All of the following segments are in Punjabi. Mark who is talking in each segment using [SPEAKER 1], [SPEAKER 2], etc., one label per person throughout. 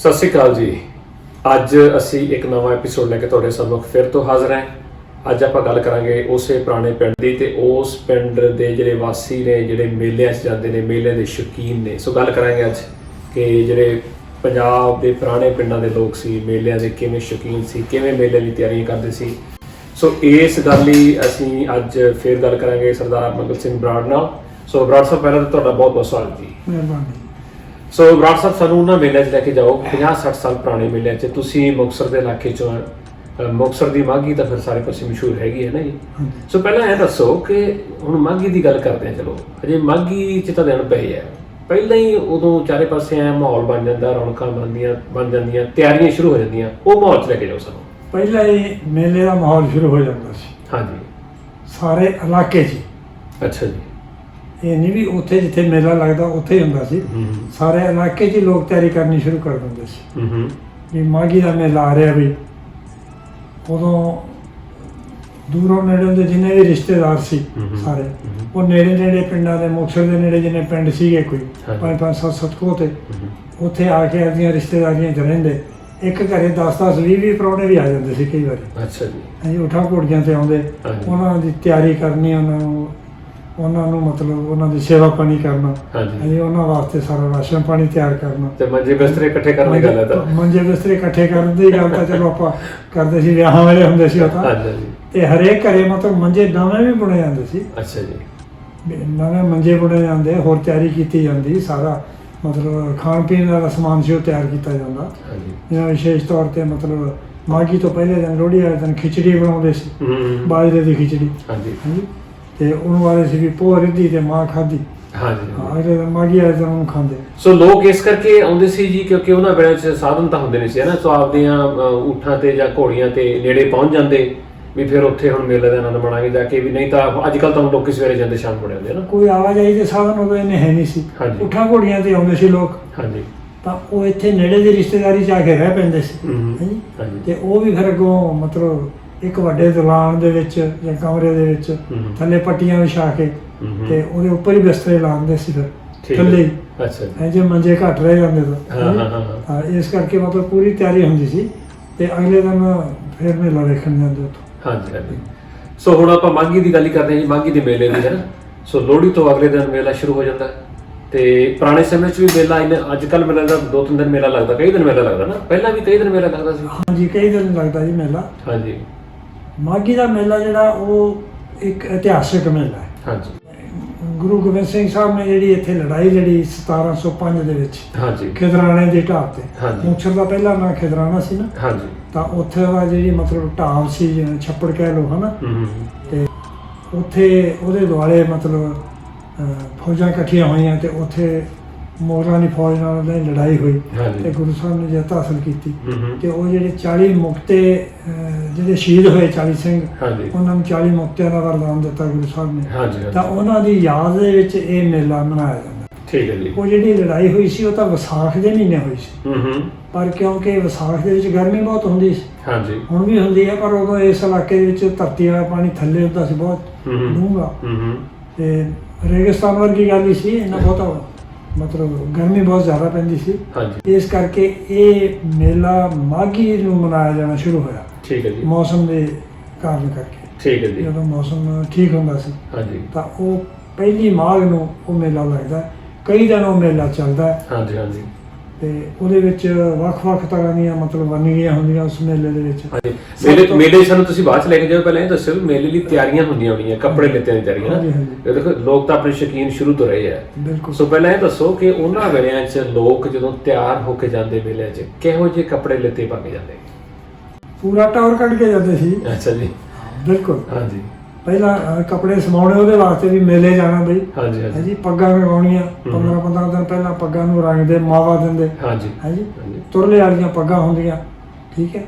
[SPEAKER 1] ਸਤਿ ਸ਼੍ਰੀ ਅਕਾਲ ਜੀ। ਅੱਜ ਅਸੀਂ ਇੱਕ ਨਵਾਂ ਐਪੀਸੋਡ ਲੈ ਕੇ ਤੁਹਾਡੇ ਸਾਹਮਣੇ ਫਿਰ ਤੋਂ ਹਾਜ਼ਰ ਹਾਂ। ਅੱਜ ਆਪਾਂ ਗੱਲ ਕਰਾਂਗੇ ਉਸੇ ਪੁਰਾਣੇ ਪਿੰਡ ਦੀ ਤੇ ਉਸ ਪਿੰਡ ਦੇ ਜਿਹੜੇ ਵਾਸੀ ਨੇ, ਜਿਹੜੇ ਮੇਲਿਆਂ 'ਚ ਜਾਂਦੇ ਨੇ, ਮੇਲਿਆਂ ਦੇ ਸ਼ੌਕੀਨ ਨੇ। ਸੋ ਗੱਲ ਕਰਾਂਗੇ ਅੱਜ ਕਿ ਜਿਹੜੇ ਪੰਜਾਬ ਦੇ ਪੁਰਾਣੇ ਪਿੰਡਾਂ ਦੇ ਲੋਕ ਸੀ, ਮੇਲਿਆਂ ਦੇ ਕਿਵੇਂ ਸ਼ੌਕੀਨ ਸੀ, ਕਿਵੇਂ ਮੇਲੇ ਦੀ ਤਿਆਰੀਆਂ ਕਰਦੇ ਸੀ। ਸੋ ਇਸ ਗੱਲ ਲਈ ਅਸੀਂ ਅੱਜ ਫਿਰ ਗੱਲ ਕਰਾਂਗੇ ਸਰਦਾਰ ਮੰਗਲ ਸਿੰਘ ਬਰਾੜ ਨਾਲ। ਸੋ ਬਰਾੜ ਸਾਹਿਬ, ਪਹਿਲਾਂ ਤਾਂ ਤੁਹਾਡਾ ਬਹੁਤ ਬਹੁਤ ਸਵਾਗਤ ਜੀ।
[SPEAKER 2] ਮਿਹਰਬਾਨੀ।
[SPEAKER 1] ਸੋ ਬਰਾੜ ਸਾਹਿਬ ਸਾਨੂੰ ਉਹਨਾਂ ਮੇਲਿਆਂ 'ਚ ਲੈ ਕੇ ਜਾਓ। 50 60 ਸਾਲ ਪੁਰਾਣੇ ਮੇਲਿਆਂ 'ਚ। ਤੁਸੀਂ ਮੁਕਤਸਰ ਦੇ ਇਲਾਕੇ 'ਚੋਂ। ਅਹ ਮੁਕਤਸਰ ਦੀ ਮਾਘੀ ਤਾਂ ਫਿਰ ਸਾਰੇ ਪਾਸੇ ਮਸ਼ਹੂਰ ਹੈਗੀ ਹੈ ਨਾ ਜੀ। ਸੋ ਪਹਿਲਾਂ ਇਹ ਦੱਸੋ ਕਿ ਹੁਣ ਮਾਘੀ ਦੀ ਗੱਲ ਕਰਦੇ ਹਾਂ ਚਲੋ। ਅਜੇ ਮਾਘੀ 'ਚ ਤਾਂ ਦਿਨ ਪਏ ਆ। ਪਹਿਲਾਂ ਹੀ ਉਦੋਂ ਚਾਰੇ ਪਾਸੇ ਐ ਮਾਹੌਲ ਬਣ ਜਾਂਦਾ ਰੌਣਕਾਂ ਬਣਦੀਆਂ ਬਣ ਜਾਂਦੀਆਂ ਤਿਆਰੀਆਂ ਸ਼ੁਰੂ ਹੋ ਜਾਂਦੀਆਂ। ਉਹ ਮਾਹੌਲ 'ਚ ਲੈ ਕੇ ਜਾਓ ਸਾਨੂੰ।
[SPEAKER 2] ਪਹਿਲਾਂ ਹੀ ਮੇਲੇ ਦਾ ਮਾਹੌਲ ਸ਼ੁਰੂ ਹੋ ਜਾਂਦਾ ਸੀ।
[SPEAKER 1] ਹਾਂਜੀ।
[SPEAKER 2] ਸਾਰੇ ਇਲਾਕੇ 'ਚ। ਹੀ।
[SPEAKER 1] ਅੱਛਾ ਜੀ।
[SPEAKER 2] ਇਹ ਨਹੀਂ ਵੀ ਉੱਥੇ ਜਿੱਥੇ ਮੇਲਾ ਲੱਗਦਾ ਉੱਥੇ ਹੀ ਹੁੰਦਾ ਸੀ। ਸਾਰੇ ਇਲਾਕੇ 'ਚ ਹੀ ਲੋਕ ਤਿਆਰੀ ਕਰਨੀ ਸ਼ੁਰੂ ਕਰ ਦਿੰਦੇ ਸੀ। ਵੀ ਮਾਘੀ ਦਾ ਮੇਲਾ ਆ ਰਿਹਾ ਵੀ। ਉਦੋਂ ਦੂਰੋਂ ਨੇੜੇ ਦੇ ਜਿੰਨੇ ਵੀ ਰਿਸ਼ਤੇਦਾਰ ਸੀ। ਸਾਰੇ। ਉਹ ਨੇੜੇ ਨੇੜੇ ਪਿੰਡਾਂ ਦੇ ਮੁਕਤਸਰ ਦੇ ਨੇੜੇ ਜਿੰਨੇ ਪਿੰਡ ਸੀਗੇ ਕੋਈ। ਪੰਜ ਪੰਜ ਸੱਤ ਸੱਤ ਕੋ ਤੇ ਉੱਥੇ ਆ ਕੇ ਆਪਣੀਆਂ ਰਿਸ਼ਤੇਦਾਰੀਆਂ 'ਚ ਰਹਿੰਦੇ। ਇੱਕ ਘਰੇ 10 10 20 20 ਪ੍ਰਾਹੁਣੇ ਵੀ ਆ ਜਾਂਦੇ ਸੀ ਕਈ ਵਾਰੀ।
[SPEAKER 1] ਅੱਛਾ ਜੀ।
[SPEAKER 2] ਹਾਂਜੀ ਉਠਾਂ ਘੋੜੀਆਂ ਤੇ ਆਉਂਦੇ। ਉਹਨਾਂ ਦੀ ਤਿਆਰੀ ਕਰਨੀ ਉਹਨਾਂ ਨੂੰ ਉਹਨਾਂ ਨੂੰ ਮਤਲਬ ਉਹਨਾਂ ਦੀ ਸੇਵਾ ਪਾਣੀ ਕਰਨਾ
[SPEAKER 1] ਹਾਂਜੀ।
[SPEAKER 2] ਹਾਂਜੀ ਉਹਨਾਂ ਵਾਸਤੇ ਸਾਰਾ ਰਾਸ਼ਨ ਪਾਣੀ ਤਿਆਰ ਕਰਨਾ।
[SPEAKER 1] ਤੇ ਮੰਜੇ ਬਿਸਤਰੇ ਇਕੱਠੇ ਕਰਨ ਦੀ ਗੱਲ ਹੈ ਤਾਂ?
[SPEAKER 2] ਮੰਜੇ ਬਿਸਤਰੇ ਇਕੱਠੇ ਕਰਨ ਦੀ ਗੱਲ ਤਾਂ ਚਲੋ ਆਪਾਂ ਕਰਦੇ ਸੀ ਵਿਆਹਾਂ ਵੇਲੇ ਹੁੰਦੇ ਸੀ ਉਹ ਤਾਂ।
[SPEAKER 1] ਹਾਂਜੀ
[SPEAKER 2] ਤੇ ਹਰੇਕ ਘਰੇ ਮਤਲਬ ਮੰਜੇ ਨਵੇਂ ਵੀ ਬੁਣੇ ਜਾਂਦੇ ਸੀ।
[SPEAKER 1] ਅੱਛਾ ਜੀ।
[SPEAKER 2] ਨਵੇਂ ਮੰਜੇ ਬੁਣੇ ਜਾਂਦੇ ਹੋਰ ਤਿਆਰੀ ਕੀਤੀ ਜਾਂਦੀ ਸਾਰਾ ਮਤਲਬ ਖਾਣ ਪੀਣ ਦਾ ਸਮਾਨ ਸੀ ਉਹ ਤਿਆਰ ਕੀਤਾ ਜਾਂਦਾ।
[SPEAKER 1] ਹਾਂਜੀ।
[SPEAKER 2] ਜਿਵੇਂ ਵਿਸ਼ੇਸ਼ ਤੌਰ ਤੇ ਮਤਲਬ ਮਾਗੀ ਤੋਂ ਪਹਿਲੇ ਦਿਨ ਲੋਹੜੀ ਵਾਲੇ ਦਿਨ ਖਿਚੜੀ ਬਣਾਉਂਦੇ ਸੀ। ਬਾਜਰੇ ਦੀ ਖਿਚੜੀ।
[SPEAKER 1] ਹਾਂਜੀ।
[SPEAKER 2] ਹਾਂਜੀ। ਤੇ ਉਹਨੂੰ ਵਾਲੇ ਸੀ ਵੀ ਪੋਹ ਰਿੱਧੀ ਤੇ ਮਾਂ ਖਾਧੀ।
[SPEAKER 1] ਹਾਂਜੀ।
[SPEAKER 2] ਹਾਂ ਦਿਨ ਮਾਗੀ ਵਾਲੇ ਦਿਨ ਉਹਨੂੰ ਖਾਂਦੇ।
[SPEAKER 1] ਸੋ ਲੋਕ ਇਸ ਕਰਕੇ ਆਉਂਦੇ ਸੀ ਜੀ ਕਿਉਂਕਿ ਉਹਨਾਂ ਵੇਲੇ 'ਚ ਸਾਧਨ ਤਾਂ ਹੁੰਦੇ ਨਹੀਂ ਸੀ ਨਾ ਸੋ ਆਪਦੀਆਂ ਅ, ਊਠਾਂ ਤੇ ਜਾਂ ਘੋੜੀਆਂ ਤੇ ਨੇੜੇ ਪਹੁੰਚ ਜਾਂਦੇ ਵੀ ਫਿਰ ਉੱਥੇ ਹੁਣ ਮੇਲੇ ਦਾ ਆਨੰਦ ਮਾਣਾਂਗੇ ਜਾ ਕੇ ਵੀ ਨਹੀਂ ਤਾਂ ਅੱਜ ਕੱਲ ਤਾਂ ਲੋਕ ਸਵੇਰੇ ਜਾਂਦੇ ਸ਼ਾਮ ਮੁੜ ਆਉਂਦੇ ਨਾ
[SPEAKER 2] ਕੋਈ ਆਵਾਜਾਈ ਦੇ ਸਾਧਨ ਉਦੋਂ ਇੰਨੇ ਹੈ ਨਹੀਂ ਸੀ।
[SPEAKER 1] ਹਾਂਜੀ।
[SPEAKER 2] ਉਠਾਂ ਘੋੜੀਆਂ ਤੇ ਆਉਂਦੇ ਸੀ ਲੋਕ।
[SPEAKER 1] ਹਾਂਜੀ।
[SPEAKER 2] ਤਾਂ ਉਹ ਇੱਥੇ ਨੇੜੇ ਦੀ ਰਿਸ਼ਤੇਦਾਰੀ ਚ ਆ ਕੇ ਰਹਿ ਪੈਂਦੇ ਸੀ। ਹਾਂਜੀ। ਤੇ ਉਹ ਵੀ ਫਿਰ ਅੱਗੋਂ ਮਤਲਬ ਇੱਕ ਵੱਡੇ ਦਲਾਨ ਦੇ ਵਿੱਚ ਜਾਂ ਕਮਰੇ ਦੇ ਵਿੱਚ
[SPEAKER 1] ਹੂੰ।
[SPEAKER 2] ਥੱਲੇ ਪੱਟੀਆਂ ਵਿਛਾ ਕੇ
[SPEAKER 1] ਹੂੰ।
[SPEAKER 2] ਤੇ ਉਹਦੇ ਉੱਪਰ ਹੀ ਬਿਸਤਰੇ ਲਾਉਂਦੇ ਸੀ ਫਿਰ
[SPEAKER 1] ਠੀਕ ਹੈ।
[SPEAKER 2] ਥੱਲੇ ਹੀ
[SPEAKER 1] ਅੱਛਾ ਜੀ
[SPEAKER 2] ਐ ਜੇ ਮੰਜੇ ਘੱਟ ਰਹਿ ਜਾਂਦੇ ਤਾਂ
[SPEAKER 1] ਹਾਂ, ਹਾਂ, ਹਾਂ, ਹਾਂ।
[SPEAKER 2] ਹਾਂ, ਇਸ ਕਰਕੇ ਮਤਲਬ ਪੂਰੀ ਤਿਆਰੀ ਹੁੰਦੀ ਸੀ ਤੇ ਅਗਲੇ ਦਿਨ ਫਿਰ ਮੇਲਾ ਵੇਖਣ ਜਾਂਦੇ ਉੱਥੋਂ
[SPEAKER 1] ਹਾਂਜੀ ਹਾਂਜੀ ਸੋ ਹੁਣ ਆਪਾਂ ਮਾਘੀ ਦੀ ਗੱਲ ਹੀ ਕਰਦੇ ਹਾਂ ਜੀ ਮਾਘੀ ਦੇ ਮੇਲੇ ਦੀ ਹੈ ਨਾ ਸੋ ਲੋਹੜੀ ਤੋਂ ਅਗਲੇ ਦਿਨ ਮੇਲਾ ਸ਼ੁਰੂ ਹੋ ਜਾਂਦਾ ਹੈ। ਤੇ ਪੁਰਾਣੇ ਸਮੇਂ 'ਚ ਵੀ ਮੇਲਾ ਇਹਨੇ ਅੱਜ ਕੱਲ ਮੇਲਾ ਦਾ ਦੋ ਤਿੰਨ ਦਿਨ ਮੇਲਾ ਲੱਗਦਾ ਕਈ ਦਿਨ ਮੇਲਾ ਲੱਗਦਾ ਨਾ ਪਹਿਲਾਂ ਵੀ ਕਈ ਦਿਨ ਮੇਲਾ ਲੱਗਦਾ ਸੀ
[SPEAKER 2] ਹਾਂਜੀ ਕਈ ਦਿਨ ਲੱਗਦਾ ਜੀ ਮੇਲਾ
[SPEAKER 1] ਹਾਂਜੀ
[SPEAKER 2] ਮਾਘੀ ਦਾ ਮੇਲਾ ਜਿਹੜਾ ਉਹ ਇੱਕ ਇਤਿਹਾਸਿਕ ਮੇਲਾ ਹੈ।
[SPEAKER 1] ਹਾਂਜੀ।
[SPEAKER 2] ਗੁਰੂ ਗੋਬਿੰਦ ਸਿੰਘ ਸਾਹਿਬ ਨੇ ਜਿਹੜੀ ਇੱਥੇ ਲੜਾਈ ਲੜੀ 1705 ਦੇ ਵਿੱਚ
[SPEAKER 1] ਹਾਂਜੀ।
[SPEAKER 2] ਖਿਦਰਾਣੇ ਦੀ ਢਾਬ ਤੇ। ਮੁਕਤਸਰ ਦਾ ਪਹਿਲਾ ਨਾਂ ਖਿਦਰਾਣਾ ਸੀ ਨਾ।
[SPEAKER 1] ਹਾਂਜੀ।
[SPEAKER 2] ਤਾਂ ਉੱਥੇ ਦਾ ਜਿਹੜੀ ਮਤਲਬ ਢਾਬ ਸੀ ਜਿਵੇਂ ਛੱਪੜ ਕਹਿ ਲਓ ਹਨਾ। ਤੇ ਉੱਥੇ ਉਹਦੇ ਦੁਆਲੇ ਮਤਲਬ ਫੌਜਾਂ ਇਕੱਠੀਆਂ ਹੋਈਆਂ ਤੇ ਉੱਥੇ ਮੋਗਲਾਂ ਦੀ ਫੌਜ ਨਾਲ ਉਹਦੀ ਲੜਾਈ ਹੋਈ
[SPEAKER 1] ਹਾਂਜੀ।
[SPEAKER 2] ਤੇ ਗੁਰੂ ਸਾਹਿਬ ਨੇ ਜਿੱਤ ਹਾਸਲ ਕੀਤੀ
[SPEAKER 1] ਹੂੰ ਹੂੰ।
[SPEAKER 2] ਤੇ ਉਹ ਜਿਹੜੇ 40 ਮੁਕਤੇ ਅਹ, ਜਿਹੜੇ ਸ਼ਹੀਦ ਹੋਏ 40 ਸਿੰਘ
[SPEAKER 1] ਹਾਂਜੀ।
[SPEAKER 2] ਉਹਨਾਂ ਨੂੰ 40 ਮੁਕਤਿਆਂ ਦਾ ਵਰਦਾਨ ਦਿੱਤਾ ਗੁਰੂ ਸਾਹਿਬ ਨੇ।
[SPEAKER 1] ਹਾਂਜੀ
[SPEAKER 2] ਤਾਂ
[SPEAKER 1] ਹਾਂਜੀ
[SPEAKER 2] ਉਹਨਾਂ ਦੀ ਯਾਦ ਦੇ ਵਿੱਚ ਇਹ ਮੇਲਾ ਮਨਾਇਆ ਜਾਂਦਾ।
[SPEAKER 1] ਠੀਕ ਹੈ ਜੀ।
[SPEAKER 2] ਉਹ ਜਿਹੜੀ ਲੜਾਈ ਹੋਈ ਸੀ ਉਹ ਤਾਂ ਵਿਸਾਖ ਦੇ ਮਹੀਨੇ ਹੋਈ ਸੀ।
[SPEAKER 1] ਹੂੰ ਹੂੰ।
[SPEAKER 2] ਪਰ ਕਿਉਂਕਿ ਵਿਸਾਖ ਦੇ ਵਿੱਚ ਗਰਮੀ ਬਹੁਤ ਹੁੰਦੀ ਸੀ।
[SPEAKER 1] ਹਾਂਜੀ।
[SPEAKER 2] ਹੁਣ ਵੀ ਹੁੰਦੀ ਹੈ ਪਰ ਉਦੋਂ ਇਸ ਇਲਾਕੇ ਦੇ ਵਿੱਚ ਧਰਤੀ ਵਾਲਾ ਪਾਣੀ ਥੱਲੇ ਹੁੰਦਾ ਸੀ ਬਹੁਤ
[SPEAKER 1] ਹੂੰ ਹੂੰ।
[SPEAKER 2] ਡੂੰਘਾ।
[SPEAKER 1] ਹੂੰ ਹੂੰ।
[SPEAKER 2] ਤੇ ਰੇਗਿਸਤਾਨ ਵਰਗੀ ਗੱਲ ਹੀ ਸੀ ਇਹਨਾਂ ਬਹੁਤਾ ਮਤਲਬ ਗਰਮੀ ਬਹੁਤ ਜ਼ਿਆਦਾ ਪੈਂਦੀ ਸੀ।
[SPEAKER 1] ਹਾਂਜੀ।
[SPEAKER 2] ਇਸ ਕਰਕੇ ਇਹ ਮੇਲਾ ਮਾਘੀ ਨੂੰ ਮਨਾਇਆ ਜਾਣਾ ਸ਼ੁਰੂ ਹੋਇਆ।
[SPEAKER 1] ਠੀਕ ਹੈ ਜੀ।
[SPEAKER 2] ਮੌਸਮ ਦੇ ਕਾਰਨ ਕਰਕੇ।
[SPEAKER 1] ਠੀਕ ਹੈ ਜੀ।
[SPEAKER 2] ਜਦੋਂ ਮੌਸਮ ਠੀਕ ਹੁੰਦਾ ਸੀ
[SPEAKER 1] ਹਾਂਜੀ।
[SPEAKER 2] ਤਾਂ ਉਹ ਪਹਿਲੀ ਮਾਘ ਨੂੰ ਉਹ ਮੇਲਾ ਲੱਗਦਾ। ਕਈ ਦਿਨ ਉਹ ਮੇਲਾ ਚੱਲਦਾ।
[SPEAKER 1] ਹਾਂਜੀ ਹਾਂਜੀ।
[SPEAKER 2] ਤੇ ਉਹਦੇ ਵਿੱਚ ਵੱਖ-ਵੱਖ ਤਰ੍ਹਾਂ ਦੀਆਂ ਮਤਲਬ ਵੰਨਗੀਆਂ ਹੁੰਦੀਆਂ ਉਸ ਮੇਲੇ ਦੇ ਵਿੱਚ।
[SPEAKER 1] ਹਾਂਜੀ। ਮੇਲੇ ਮੇਲੇ ਸਾਨੂੰ ਤੁਸੀਂ ਬਾਅਦ ਚ ਲੈ ਕੇ ਜਾਓ ਪਹਿਲਾਂ ਇਹ ਦੱਸੋ ਮੇਲੇ ਲਈ ਤਿਆਰੀਆਂ ਹੁੰਦੀਆਂ ਹੋਣੀਆਂ ਕੱਪੜੇ ਲਿੱਤੇ ਦੀਆਂ ਤਿਆਰੀਆਂ।
[SPEAKER 2] ਹਾਂਜੀ,
[SPEAKER 1] ਨਾ
[SPEAKER 2] ਹਾਂਜੀ।
[SPEAKER 1] ਇਹ ਦੇਖੋ ਲੋਕ ਤਾਂ ਆਪਣੇ ਸ਼ੌਕੀਨ ਸ਼ੁਰੂ ਤੋਂ ਰਹੇ ਆ।
[SPEAKER 2] ਬਿਲਕੁਲ।
[SPEAKER 1] ਸੋ ਪਹਿਲਾਂ ਇਹ ਦੱਸੋ ਕਿ ਉਹਨਾਂ ਵੇਲਿਆਂ 'ਚ ਲੋਕ ਜਦੋਂ ਤਿਆਰ ਹੋ ਕੇ ਜਾਂਦੇ ਮੇਲਿਆਂ 'ਚ ਕਿਹੋ ਜਿਹੇ ਕੱਪੜੇ ਲਿੱਤੇ ਪਾ ਕੇ ਜਾਂਦੇ?
[SPEAKER 2] ਪੂਰਾ ਟੌਰ ਕੱਢ ਕੇ ਜਾਂਦੇ ਸੀ।
[SPEAKER 1] ਅੱਛਾ ਜੀ।
[SPEAKER 2] ਬਿਲਕੁਲ।
[SPEAKER 1] ਹਾਂਜੀ।
[SPEAKER 2] ਪਹਿਲਾਂ ਅਹ, ਕੱਪੜੇ ਸਮਾਉਣੇ ਉਹਦੇ ਵਾਸਤੇ ਵੀ ਮੇਲੇ ਜਾਣਾ ਬਈ।
[SPEAKER 1] ਹਾਂਜੀ ਹਾਂਜੀ।
[SPEAKER 2] ਹਾਂਜੀ ਪੱਗਾਂ ਲਗਾਉਣੀਆਂ 15 15 ਦਿਨ ਪਹਿਲਾਂ ਪੱਗਾਂ ਨੂੰ ਰੰਗਦੇ ਮਾਵਾ ਦਿੰਦੇ।
[SPEAKER 1] ਹਾਂਜੀ।
[SPEAKER 2] ਹਾਂਜੀ
[SPEAKER 1] ਹਾਂਜੀ।
[SPEAKER 2] ਤੁਰਲੇ ਵਾਲੀਆਂ ਪੱਗਾਂ ਹੁੰਦੀਆਂ। ਠੀਕ ਹੈ?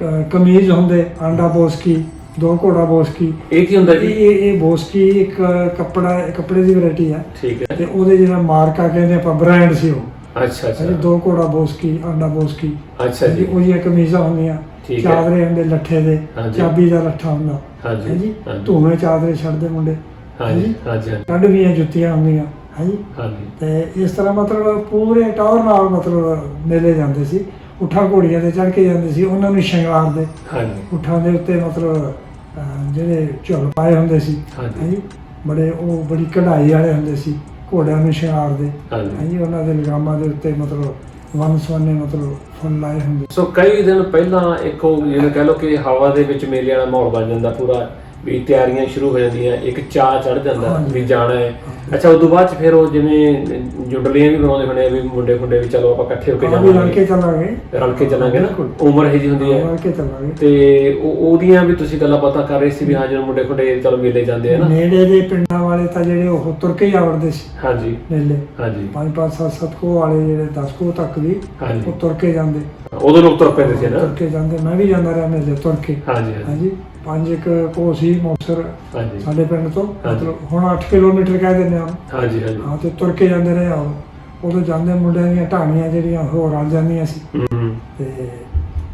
[SPEAKER 2] ਕ- ਕਮੀਜ਼ ਹੁੰਦੇ ਆਂਡਾ ਬੋਸਕੀ ਦੋ ਘੋੜਾ ਬੋਸਕੀ।
[SPEAKER 1] ਇਹ ਕੀ ਹੁੰਦਾ
[SPEAKER 2] ਇਹ
[SPEAKER 1] ਜੀ?
[SPEAKER 2] ਇਹ ਇਹ ਬੋਸਕੀ ਇੱਕ ਕੱਪੜਾ ਕੱਪੜੇ ਦੀ ਵੈਰਾਈਟੀ ਹੈ।
[SPEAKER 1] ਠੀਕ ਹੈ।
[SPEAKER 2] ਤੇ ਉਹਦੇ ਜਿਹੜਾ ਮਾਰਕਾ ਕਹਿੰਦੇ ਆਪਾਂ ਬ੍ਰਾਂਡ ਸੀ ਉਹ।
[SPEAKER 1] ਅੱਛਾ
[SPEAKER 2] ਹਾਂਜੀ
[SPEAKER 1] ਅੱਛਾ
[SPEAKER 2] ਦੋ ਘੋੜਾ ਬੋਸਕੀ ਆਂਡਾ ਬੋਸਕੀ।
[SPEAKER 1] ਅੱਛਾ ਜੀ।
[SPEAKER 2] ਉਹਦੀਆਂ ਕਮੀਜ਼ਾਂ ਹੁੰਦੀਆਂ।
[SPEAKER 1] ਠੀਕ ਹੈ।
[SPEAKER 2] ਚਾਦਰੇ ਹੁੰਦੇ ਲੱਠੇ ਦੇ
[SPEAKER 1] ਹਾਂਜੀ।
[SPEAKER 2] ਚਾਬੀ ਦਾ ਲੱਠਾ ਹੁੰਦਾ।
[SPEAKER 1] ਹਾਂਜੀ
[SPEAKER 2] ਹਾਂਜੀ
[SPEAKER 1] ਹਾਂਜੀ।
[SPEAKER 2] ਧੂਵੇਂ ਚਾਦਰੇ ਛੱਡਦੇ ਮੁੰਡੇ।
[SPEAKER 1] ਹਾਂਜੀ ਹਾਂਜੀ ਹਾਂਜੀ।
[SPEAKER 2] ਕੱਢਵੀਆਂ ਜੁੱਤੀਆਂ ਹੁੰਦੀਆਂ। ਹਾਂਜੀ
[SPEAKER 1] ਹਾਂਜੀ।
[SPEAKER 2] ਤੇ ਇਸ ਤਰ੍ਹਾਂ ਮਤਲਬ ਪੂਰੇ ਟੌਰ ਨਾਲ ਮਤਲਬ ਮੇਲੇ ਜਾਂਦੇ ਸੀ। ਉਠਾਂ ਘੋੜੀਆਂ ਤੇ ਚੜ੍ਹ ਕੇ ਜਾਂਦੇ ਸੀ ਉਹਨਾਂ ਨੂੰ ਸ਼ਿੰਗਾਰਦੇ
[SPEAKER 1] ਹਾਂਜੀ।
[SPEAKER 2] ਉਠਾਂ ਦੇ ਉੱਤੇ ਮਤਲਬ ਅਹ, ਜਿਹੜੇ ਝੁੱਲ ਪਾਏ ਹੁੰਦੇ ਸੀ।
[SPEAKER 1] ਹਾਂਜੀ।
[SPEAKER 2] ਹਾਂਜੀ ਬੜੇ ਉਹ ਬੜੀ ਕਢਾਈ ਵਾਲੇ ਹੁੰਦੇ ਸੀ ਘੋੜਿਆਂ ਨੂੰ ਸ਼ਿੰਗਾਰਦੇ
[SPEAKER 1] ਹਾਂਜੀ।
[SPEAKER 2] ਹਾਂਜੀ ਉਹਨਾਂ ਦੇ ਲਗਾਮਾਂ ਦੇ ਉੱਤੇ ਮਤਲਬ ਵੰਨ ਸਵੰਨੇ ਮਤਲਬ ਫੁੱਲ ਲਾਏ ਹੁੰਦੇ।
[SPEAKER 1] ਸੋ ਕਈ ਦਿਨ ਪਹਿਲਾਂ ਇੱਕ ਉਹ ਜਿਵੇਂ ਕਹਿ ਲਓ ਕਿ ਹਵਾ ਦੇ ਵਿੱਚ ਮੇਲੇ ਵਾਲਾ ਮਾਹੌਲ ਬਣ ਜਾਂਦਾ ਪੂਰਾ। ਵੀ ਤਿਆਰੀਆਂ ਸ਼ੁਰੂ ਹੋ ਜਾਂਦੀਆਂ ਇੱਕ ਚਾਹ ਚੜ ਜਾਂਦਾ। ਵੀ ਜਾਣਾ ਹੈ। ਅੱਛਾ ਉਦੋਂ ਬਾਅਦ ਚ ਫਿਰ ਉਹ ਜਿਵੇਂ ਜੁੰਡਲੀਆਂ ਵੀ ਬਣਾਉਂਦੇ ਹੋਣੇ ਆ ਵੀ ਮੁੰਡੇ ਖੁੰਡੇ ਵੀ ਚਲੋ ਆਪਾਂ ਇਕੱਠੇ ਹੋ ਕੇ
[SPEAKER 2] ਵੀ ਰਲ ਕੇ
[SPEAKER 1] ਜਾਵਾਂਗੇ
[SPEAKER 2] ਚੱਲਾਂਗੇ।
[SPEAKER 1] ਰਲ ਕੇ ਚੱਲਾਂਗੇ ਨਾ। ਉਮਰ ਇਹ ਜੀ ਹੁੰਦੀ ਹੈ।
[SPEAKER 2] ਰਲ ਕੇ ਚੱਲਾਂਗੇ।
[SPEAKER 1] ਤੇ ਉਹਦੀਆਂ ਵੀ ਤੁਸੀਂ ਗੱਲਾਂ ਬਾਤਾਂ ਕਰ ਰਹੇ ਸੀ ਵੀ ਹਾਂ ਜਦੋਂ ਮੁੰਡੇ ਖੁੰਡੇ ਚਲੋ ਮੇਲੇ ਜਾਂਦੇ ਆ ਨਾ।
[SPEAKER 2] ਨੇੜੇ ਦੇ ਪਿੰਡਾਂ ਵਾਲੇ ਤਾਂ ਜਿਹੜੇ ਉਹ ਤੁਰ ਕੇ ਹੀ ਆਵੜਦੇ ਸੀ।
[SPEAKER 1] ਹਾਂਜੀ।
[SPEAKER 2] ਮੇਲੇ।
[SPEAKER 1] ਹਾਂਜੀ।
[SPEAKER 2] ਪੰਜ ਪੰਜ ਸੱਤ ਸੱਤ ਕੋ ਵਾਲੇ ਜਿਹੜੇ 10 ਕੋ ਤੱਕ ਵੀ ਉਹ ਤੁਰ ਕੇ ਜਾਂਦੇ।
[SPEAKER 1] ਉਦੋਂ ਲੋਕ ਤੁਰ ਪੈਂਦੇ ਸੀ ਨਾ।
[SPEAKER 2] ਤੁਰ ਕੇ ਜਾਂਦੇ। ਮੈਂ ਵੀ ਜਾਂਦਾ ਰਿਹਾ ਮੇਲੇ ਤੁਰ ਕੇ।
[SPEAKER 1] ਹਾਂਜੀ। ਹਾਂਜੀ।
[SPEAKER 2] ਪੰਜ ਇੱਕ ਕੋ ਸੀ ਮੌਸਰ
[SPEAKER 1] ਹਾਂਜੀ।
[SPEAKER 2] ਸਾਡੇ ਪਿੰਡ ਤੋਂ
[SPEAKER 1] ਹਾਂਜੀ।
[SPEAKER 2] ਮਤਲਬ ਹੁਣ 8 ਕਿਲੋਮੀਟਰ ਕਹਿ ਦਿੰਦੇ ਆ
[SPEAKER 1] ਹਾਂਜੀ ਹਾਂਜੀ।
[SPEAKER 2] ਹਾਂ ਤੇ ਤੁਰ ਕੇ ਜਾਂਦੇ ਰਹੇ ਆ ਉਦੋਂ ਜਾਂਦੇ ਮੁੰਡਿਆਂ ਦੀਆਂ ਢਾਣੀਆਂ ਜਿਹੜੀਆਂ ਹੋਰ ਰਲ ਜਾਂਦੀਆਂ ਸੀ।
[SPEAKER 1] ਹੂੰ, ਹੂੰ।
[SPEAKER 2] ਤੇ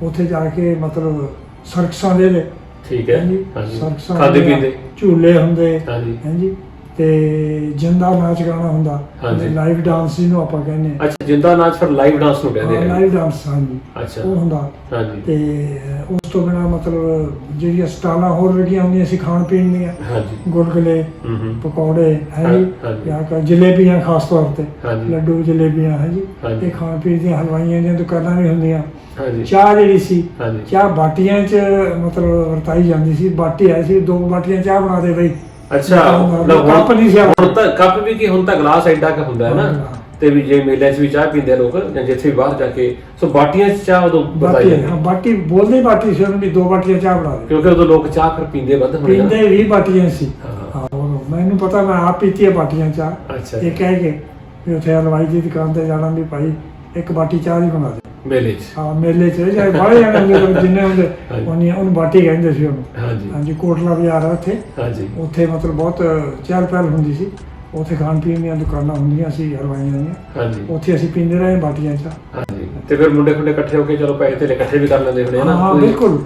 [SPEAKER 2] ਉੱਥੇ ਜਾ ਕੇ ਮਤਲਬ ਸਰਕਸਾਂ ਦੇ ਦੇ
[SPEAKER 1] ਠੀਕ ਹੈ।
[SPEAKER 2] ਹਾਂਜੀ।
[SPEAKER 1] ਹਾਂਜੀ।
[SPEAKER 2] ਸਰਕਸਾਂ
[SPEAKER 1] ਖਾਦੇ ਪੀਂਦੇ।
[SPEAKER 2] ਝੂਲੇ ਹੁੰਦੇ।
[SPEAKER 1] ਹਾਂਜੀ।
[SPEAKER 2] ਹਾਂਜੀ। ਤੇ ਜਿੰਦਾ ਨਾਚ ਗਾਣਾ ਹੁੰਦਾ
[SPEAKER 1] ਹਾਂਜੀ।
[SPEAKER 2] ਲਾਈਵ ਡਾਂਸ ਜਿਹਨੂੰ ਆਪਾਂ ਕਹਿੰਦੇ ਆ
[SPEAKER 1] ਅੱਛਾ ਜਿੰਦਾ ਨਾਚ ਫਿਰ ਲਾਈਵ ਡਾਂਸ ਨੂੰ ਕਹਿੰਦੇ ਆ
[SPEAKER 2] ਲਾਈਵ ਡਾਂਸ ਹਾਂਜੀ।
[SPEAKER 1] ਅੱਛਾ।
[SPEAKER 2] ਉਹ ਹੁੰਦਾ।
[SPEAKER 1] ਹਾਂਜੀ।
[SPEAKER 2] ਤੇ ਉਸ ਤੋਂ ਬਿਨਾ ਮਤਲਬ ਜਿਹੜੀਆਂ ਸਟਾਲਾਂ ਹੋਰ ਲੱਗੀਆਂ ਹੁੰਦੀਆਂ ਸੀ ਖਾਣ ਪੀਣ ਦੀਆਂ
[SPEAKER 1] ਹਾਂਜੀ।
[SPEAKER 2] ਗੁਲਗੁਲੇ
[SPEAKER 1] ਹੂੰ ਹੂੰ।
[SPEAKER 2] ਪਕੌੜੇ ਹੈ
[SPEAKER 1] ਹਾਂ,
[SPEAKER 2] ਜੀ
[SPEAKER 1] ਹਾਂਜੀ।
[SPEAKER 2] ਜਾਂ ਕਿ ਜਲੇਬੀਆਂ ਖਾਸ ਤੌਰ ਤੇ।
[SPEAKER 1] ਹਾਂਜੀ।
[SPEAKER 2] ਲੱਡੂ ਜਲੇਬੀਆਂ ਹੈ ਜੀ?
[SPEAKER 1] ਹਾਂਜੀ।
[SPEAKER 2] ਇਹ ਖਾਣ ਪੀਣ ਦੀਆਂ ਹਲਵਾਈਆਂ ਦੀਆਂ ਦੁਕਾਨਾਂ ਵੀ ਹੁੰਦੀਆਂ।
[SPEAKER 1] ਹਾਂਜੀ।
[SPEAKER 2] ਚਾਹ ਜਿਹੜੀ ਸੀ
[SPEAKER 1] ਹਾਂਜੀ।
[SPEAKER 2] ਚਾਹ ਬਾਟੀਆਂ 'ਚ ਮਤਲਬ ਵਰਤਾਈ ਜਾਂਦੀ ਸੀ। ਬਾਟੀ ਆਈ ਸੀ ਦੋ ਬਾਟੀਆਂ ਚਾਹ ਬਣਾ ਦੇ ਬਈ।
[SPEAKER 1] ਅੱਛਾ ਮਤਲਬ
[SPEAKER 2] ਕੱਪ ਨਹੀਂ ਸੀ
[SPEAKER 1] ਹੁਣ ਤਾਂ ਕੱਪ ਵੀ ਕੀ ਹੁਣ ਤਾਂ ਗਲਾਸ ਐਡਾ ਕ ਹੁੰਦਾ ਹੈ ਨਾ।
[SPEAKER 2] ਹਾਂ।
[SPEAKER 1] ਤੇ ਵੀ ਜੇ ਮੇਲੇ 'ਚ ਵੀ ਚਾਹ ਪੀਂਦੇ ਆ ਲੋਕ ਜਾਂ ਜਿੱਥੇ ਵੀ ਬਾਹਰ ਜਾ ਕੇ ਸੋ ਬਾਟੀਆਂ 'ਚ ਚਾਹ ਉਦੋਂ ਬਤਾਈ
[SPEAKER 2] ਬਾਟੀ
[SPEAKER 1] ਜਾਂਦੀ
[SPEAKER 2] ਹਾਂ। ਬਾਟੀ ਬੋਲਦੇ ਹੀ ਬਾਟੀ ਸੀ ਉਹਨੂੰ ਵੀ ਦੋ ਬਾਟੀਆਂ ਚਾਹ ਬਣਾ ਦੇ
[SPEAKER 1] ਕਿਉਂਕਿ ਉਦੋਂ ਲੋਕ ਚਾਹ ਫਿਰ ਪੀਂਦੇ ਵੱਧ ਹੋਣੇ ਨਾ
[SPEAKER 2] ਪੀਂਦੇ ਵੀ ਬਾਟੀਆਂ ਸੀ।
[SPEAKER 1] ਹਾਂ।
[SPEAKER 2] ਹਾਂ ਉਦੋਂ ਮੈਨੂੰ ਪਤਾ ਮੈਂ ਆਪ ਪੀਤੀ ਹੈ ਬਾਟੀਆਂ ਚਾਹ।
[SPEAKER 1] ਅੱਛਾ।
[SPEAKER 2] ਇਹ ਕਹਿ ਕੇ ਵੀ ਉੱਥੇ ਹਲਵਾਈ ਦੀ ਦੁਕਾਨ ਤੇ ਜਾਣਾ ਵੀ ਭਾਈ ਇੱਕ ਬਾਟੀ ਚਾਹ ਦੀ ਬਣਾ ਦੇ।
[SPEAKER 1] ਮੇਲੇ 'ਚ।
[SPEAKER 2] ਹਾਂ ਮੇਲੇ 'ਚ। ਜਾਏ ਬਾਹਲੇ ਜਾਣੇ ਹੁੰਦੇ ਲੋਕ ਜਿੰਨੇ ਹੁੰਦੇ
[SPEAKER 1] ਹਾਂਜੀ।
[SPEAKER 2] ਉਹਨੀ ਉਹਨੂੰ ਬਾਟੀ ਕਹਿੰਦੇ ਸੀ ਉਹਨੂੰ।
[SPEAKER 1] ਹਾਂਜੀ।
[SPEAKER 2] ਹਾਂਜੀ ਕੋਟਲਾ ਬਾਜ਼ਾਰ ਆ ਉੱਥੇ।
[SPEAKER 1] ਹਾਂਜੀ।
[SPEAKER 2] ਉੱਥੇ ਮਤਲਬ ਬਹੁਤ ਚਹਿਲ ਪਹਿਲ ਹੁੰਦੀ ਸੀ। ਉੱਥੇ ਖਾਣ ਪੀਣ ਦੀਆਂ ਦੁਕਾਨਾਂ ਹੁੰਦੀਆਂ ਸੀ ਹਲਵਾਈਆਂ ਦੀਆਂ।
[SPEAKER 1] ਹਾਂਜੀ।
[SPEAKER 2] ਉੱਥੇ ਅਸੀਂ ਪੀਂਦੇ ਰਹੇ ਬਾਟੀਆਂ ਚਾਹ
[SPEAKER 1] ਹਾਂਜੀ। ਤੇ ਫਿਰ ਮੁੰਡੇ ਖੁੰਡੇ ਇਕੱਠੇ ਹੋ ਕੇ ਚਲੋ ਪੈਸੇ ਤੇ ਇਕੱਠੇ ਵੀ ਕਰ ਲੈਂਦੇ ਹੋਣੇ ਨਾ
[SPEAKER 2] ਹਾਂ
[SPEAKER 1] ਕੋਈ-
[SPEAKER 2] ਬਿਲਕੁਲ।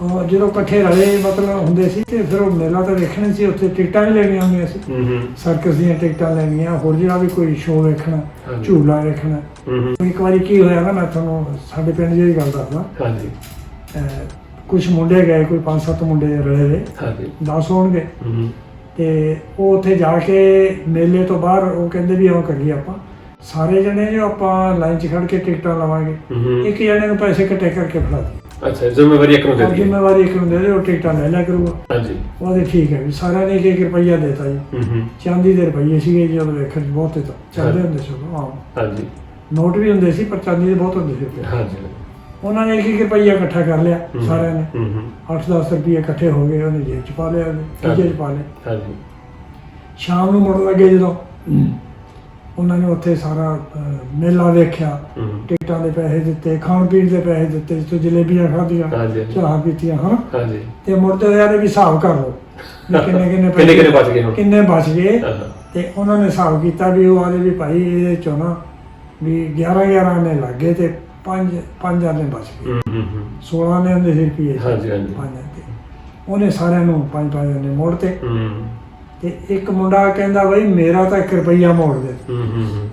[SPEAKER 2] ਉਹ ਜਦੋਂ ਇਕੱਠੇ ਰਲੇ ਮਤਲਬ ਹੁੰਦੇ ਸੀ ਤੇ ਫਿਰ ਉਹ ਮੇਲਾ ਤਾਂ ਵੇਖਣਾ ਸੀ ਉੱਥੇ ਟਿਕਟਾਂ ਵੀ ਲੈਣੀਆਂ ਹੁੰਦੀਆਂ ਸੀ।
[SPEAKER 1] ਹੂੰ ਹੂੰ।
[SPEAKER 2] ਸਰਕਸ ਦੀਆਂ ਟਿਕਟਾਂ ਲੈਣੀਆਂ ਹੋਰ ਜਿਹੜਾ ਵੀ ਕੋਈ ਸ਼ੋਅ ਵੇਖਣਾ
[SPEAKER 1] ਹਾਂਜੀ।
[SPEAKER 2] ਝੂਲਾ ਵੇਖਣਾ।
[SPEAKER 1] ਹੂੰ ਹੂੰ।
[SPEAKER 2] ਇੱਕ ਵਾਰੀ ਕੀ ਹੋਇਆ ਨਾ ਮੈਂ ਤੁਹਾਨੂੰ ਸਾਡੇ ਪਿੰਡ ਦੀ ਗੱਲ ਦੱਸਦਾ।
[SPEAKER 1] ਹਾਂਜੀ।
[SPEAKER 2] ਕੁਝ ਮੁੰਡੇ ਗਏ ਕੋਈ ਪੰਜ ਸੱਤ ਮੁੰਡੇ ਰਲੇ ਵੇ
[SPEAKER 1] ਹਾਂਜੀ।
[SPEAKER 2] 10 ਹੋਣਗੇ।
[SPEAKER 1] ਹੂੰ ਹੂੰ।
[SPEAKER 2] ਤੇ ਉਹ ਉੱਥੇ ਜਾ ਕੇ ਮੇਲੇ ਤੋਂ ਬਾਹਰ ਉਹ ਕਹਿੰਦੇ ਵੀ ਉਹ ਕਰੀਏ ਆਪਾਂ। ਸਾਰੇ ਜਣੇ ਜੋ ਆਪਾਂ ਲਾਈਨ 'ਚ ਖੜ ਕੇ ਟਿਕਟਾਂ ਲਵਾਂਗੇ
[SPEAKER 1] ਹੂੰ ਹੂੰ।
[SPEAKER 2] ਇੱਕ ਜਣੇ ਨੂੰ ਪੈਸੇ ਇਕੱਠੇ ਕਰਕੇ ਫੜਾ ਦੇ
[SPEAKER 1] ਅੱਛਾ ਜ਼ਿੰਮੇਵਾਰੀ ਇੱਕ ਨੂੰ ਦੇ ਦਿੱਤੀ
[SPEAKER 2] ਜ਼ਿੰਮੇਵਾਰੀ ਇੱਕ ਨੂੰ ਦੇ ਦੇ ਉਹ ਟਿਕਟਾਂ ਲੈ ਲਿਆ ਕਰੂਗਾ।
[SPEAKER 1] ਹਾਂਜੀ।
[SPEAKER 2] ਉਹਦੇ ਠੀਕ ਹੈ ਵੀ ਸਾਰਿਆਂ ਨੇ ਇੱਕ ਰੁਪਈਆ ਦੇਤਾ ਜੀ।
[SPEAKER 1] ਹੂੰ ਹੂੰ।
[SPEAKER 2] ਚਾਂਦੀ ਦੇ ਰੁਪਈਏ ਸੀਗੇ ਜਦੋਂ ਵੇਖਣ 'ਚ ਬਹੁਤ ਤੇ। ਚੱਲਦੇ ਹੁੰਦੇ ਸੀ ਉਦੋਂ ਆਮ।
[SPEAKER 1] ਹਾਂਜੀ।
[SPEAKER 2] ਨੋਟ ਵੀ ਹੁੰਦੇ ਸੀ ਪਰ ਚਾਂਦੀ ਦੇ ਬਹੁਤ ਹੁੰਦੇ ਸੀ ਉੱਥੇ।
[SPEAKER 1] ਹਾਂਜੀ।
[SPEAKER 2] ਉਹਨਾਂ ਨੇ ਇੱਕ ਇੱਕ ਰੁਪਈਆ ਇਕੱਠਾ ਕਰ ਲਿਆ
[SPEAKER 1] ਹੂੰ।
[SPEAKER 2] ਸਾਰਿਆਂ ਨੇ।
[SPEAKER 1] ਹੂੰ ਹੂੰ।
[SPEAKER 2] 8-10 ਰੁਪਏ ਇਕੱਠੇ ਹੋ ਗਏ ਉਹਨੇ ਜੇਬ 'ਚ ਪਾ ਲਿਆ ਉਹਨੇ 'ਚ ਪਾ ਲਿਆ।
[SPEAKER 1] ਹਾਂਜੀ।
[SPEAKER 2] ਸ਼ਾਮ ਨੂੰ ਮੁੜਨ ਲੱਗੇ ਜਦੋਂ? ਉਹਨਾਂ ਨੇ ਉੱਥੇ ਸਾਰਾ ਅਹ, ਮੇਲਾ ਵੇਖਿਆ। ਟਿਕਟਾਂ ਦੇ ਪੈਸੇ ਦਿੱਤੇ ਖਾਣ ਪੀਣ ਦੇ ਪੈਸੇ ਦਿੱਤੇ ਜਿੱਥੇ ਜਲੇਬੀਆਂ ਖਾਧੀਆਂ
[SPEAKER 1] ਹਾਂਜੀ।
[SPEAKER 2] ਚਾਹ ਪੀਤੀਆਂ ਹਾਂ
[SPEAKER 1] ਹਾਂਜੀ।
[SPEAKER 2] ਤੇ ਮੁੜਦੇ ਹੋਏ ਆਦੇ ਵੀ ਹਿਸਾਬ ਕਰ ਲਓ ਵੀ ਕਿੰਨੇ ਕਿੰਨੇ
[SPEAKER 1] ਬਚ ਗਏ ਹੁਣ?
[SPEAKER 2] ਕਿੰਨੇ ਬਚ ਗਏ।
[SPEAKER 1] ਹਾਂ,
[SPEAKER 2] ਤੇ ਉਹਨਾਂ ਨੇ ਹਿਸਾਬ ਕੀਤਾ ਵੀ ਉਹ ਆਦੇ ਵੀ ਭਾਈ ਇਹਦੇ ਚੋਂ ਨਾ ਵੀ 11 11 ਨੇ ਲੱਗੇ ਤੇ 5 5 ਆਨੇ ਬਚ ਗਏ।
[SPEAKER 1] ਹੂੰ ਹੂੰ ਹੂੰ।
[SPEAKER 2] 16 ਨੇ ਹੁੰਦੇ ਸੀ ਰੁਪਏ
[SPEAKER 1] ਹਾਂਜੀ, ਹਾਂਜੀ।
[SPEAKER 2] ਪੰਜ ਤੇ ਉਹਨੇ ਸਾਰਿਆਂ ਨੂੰ 5 5 ਨੇ ਮੋੜ ਤੇ।
[SPEAKER 1] ਹੂੰ।
[SPEAKER 2] ਤੇ ਇੱਕ ਮੁੰਡਾ ਕਹਿੰਦਾ ਬਈ ਮੇਰਾ ਤਾਂ 1 ਰੁਪਈਆ ਮੋੜ ਦੇ।
[SPEAKER 1] ਹੂੰ ਹੂੰ ਹੂੰ।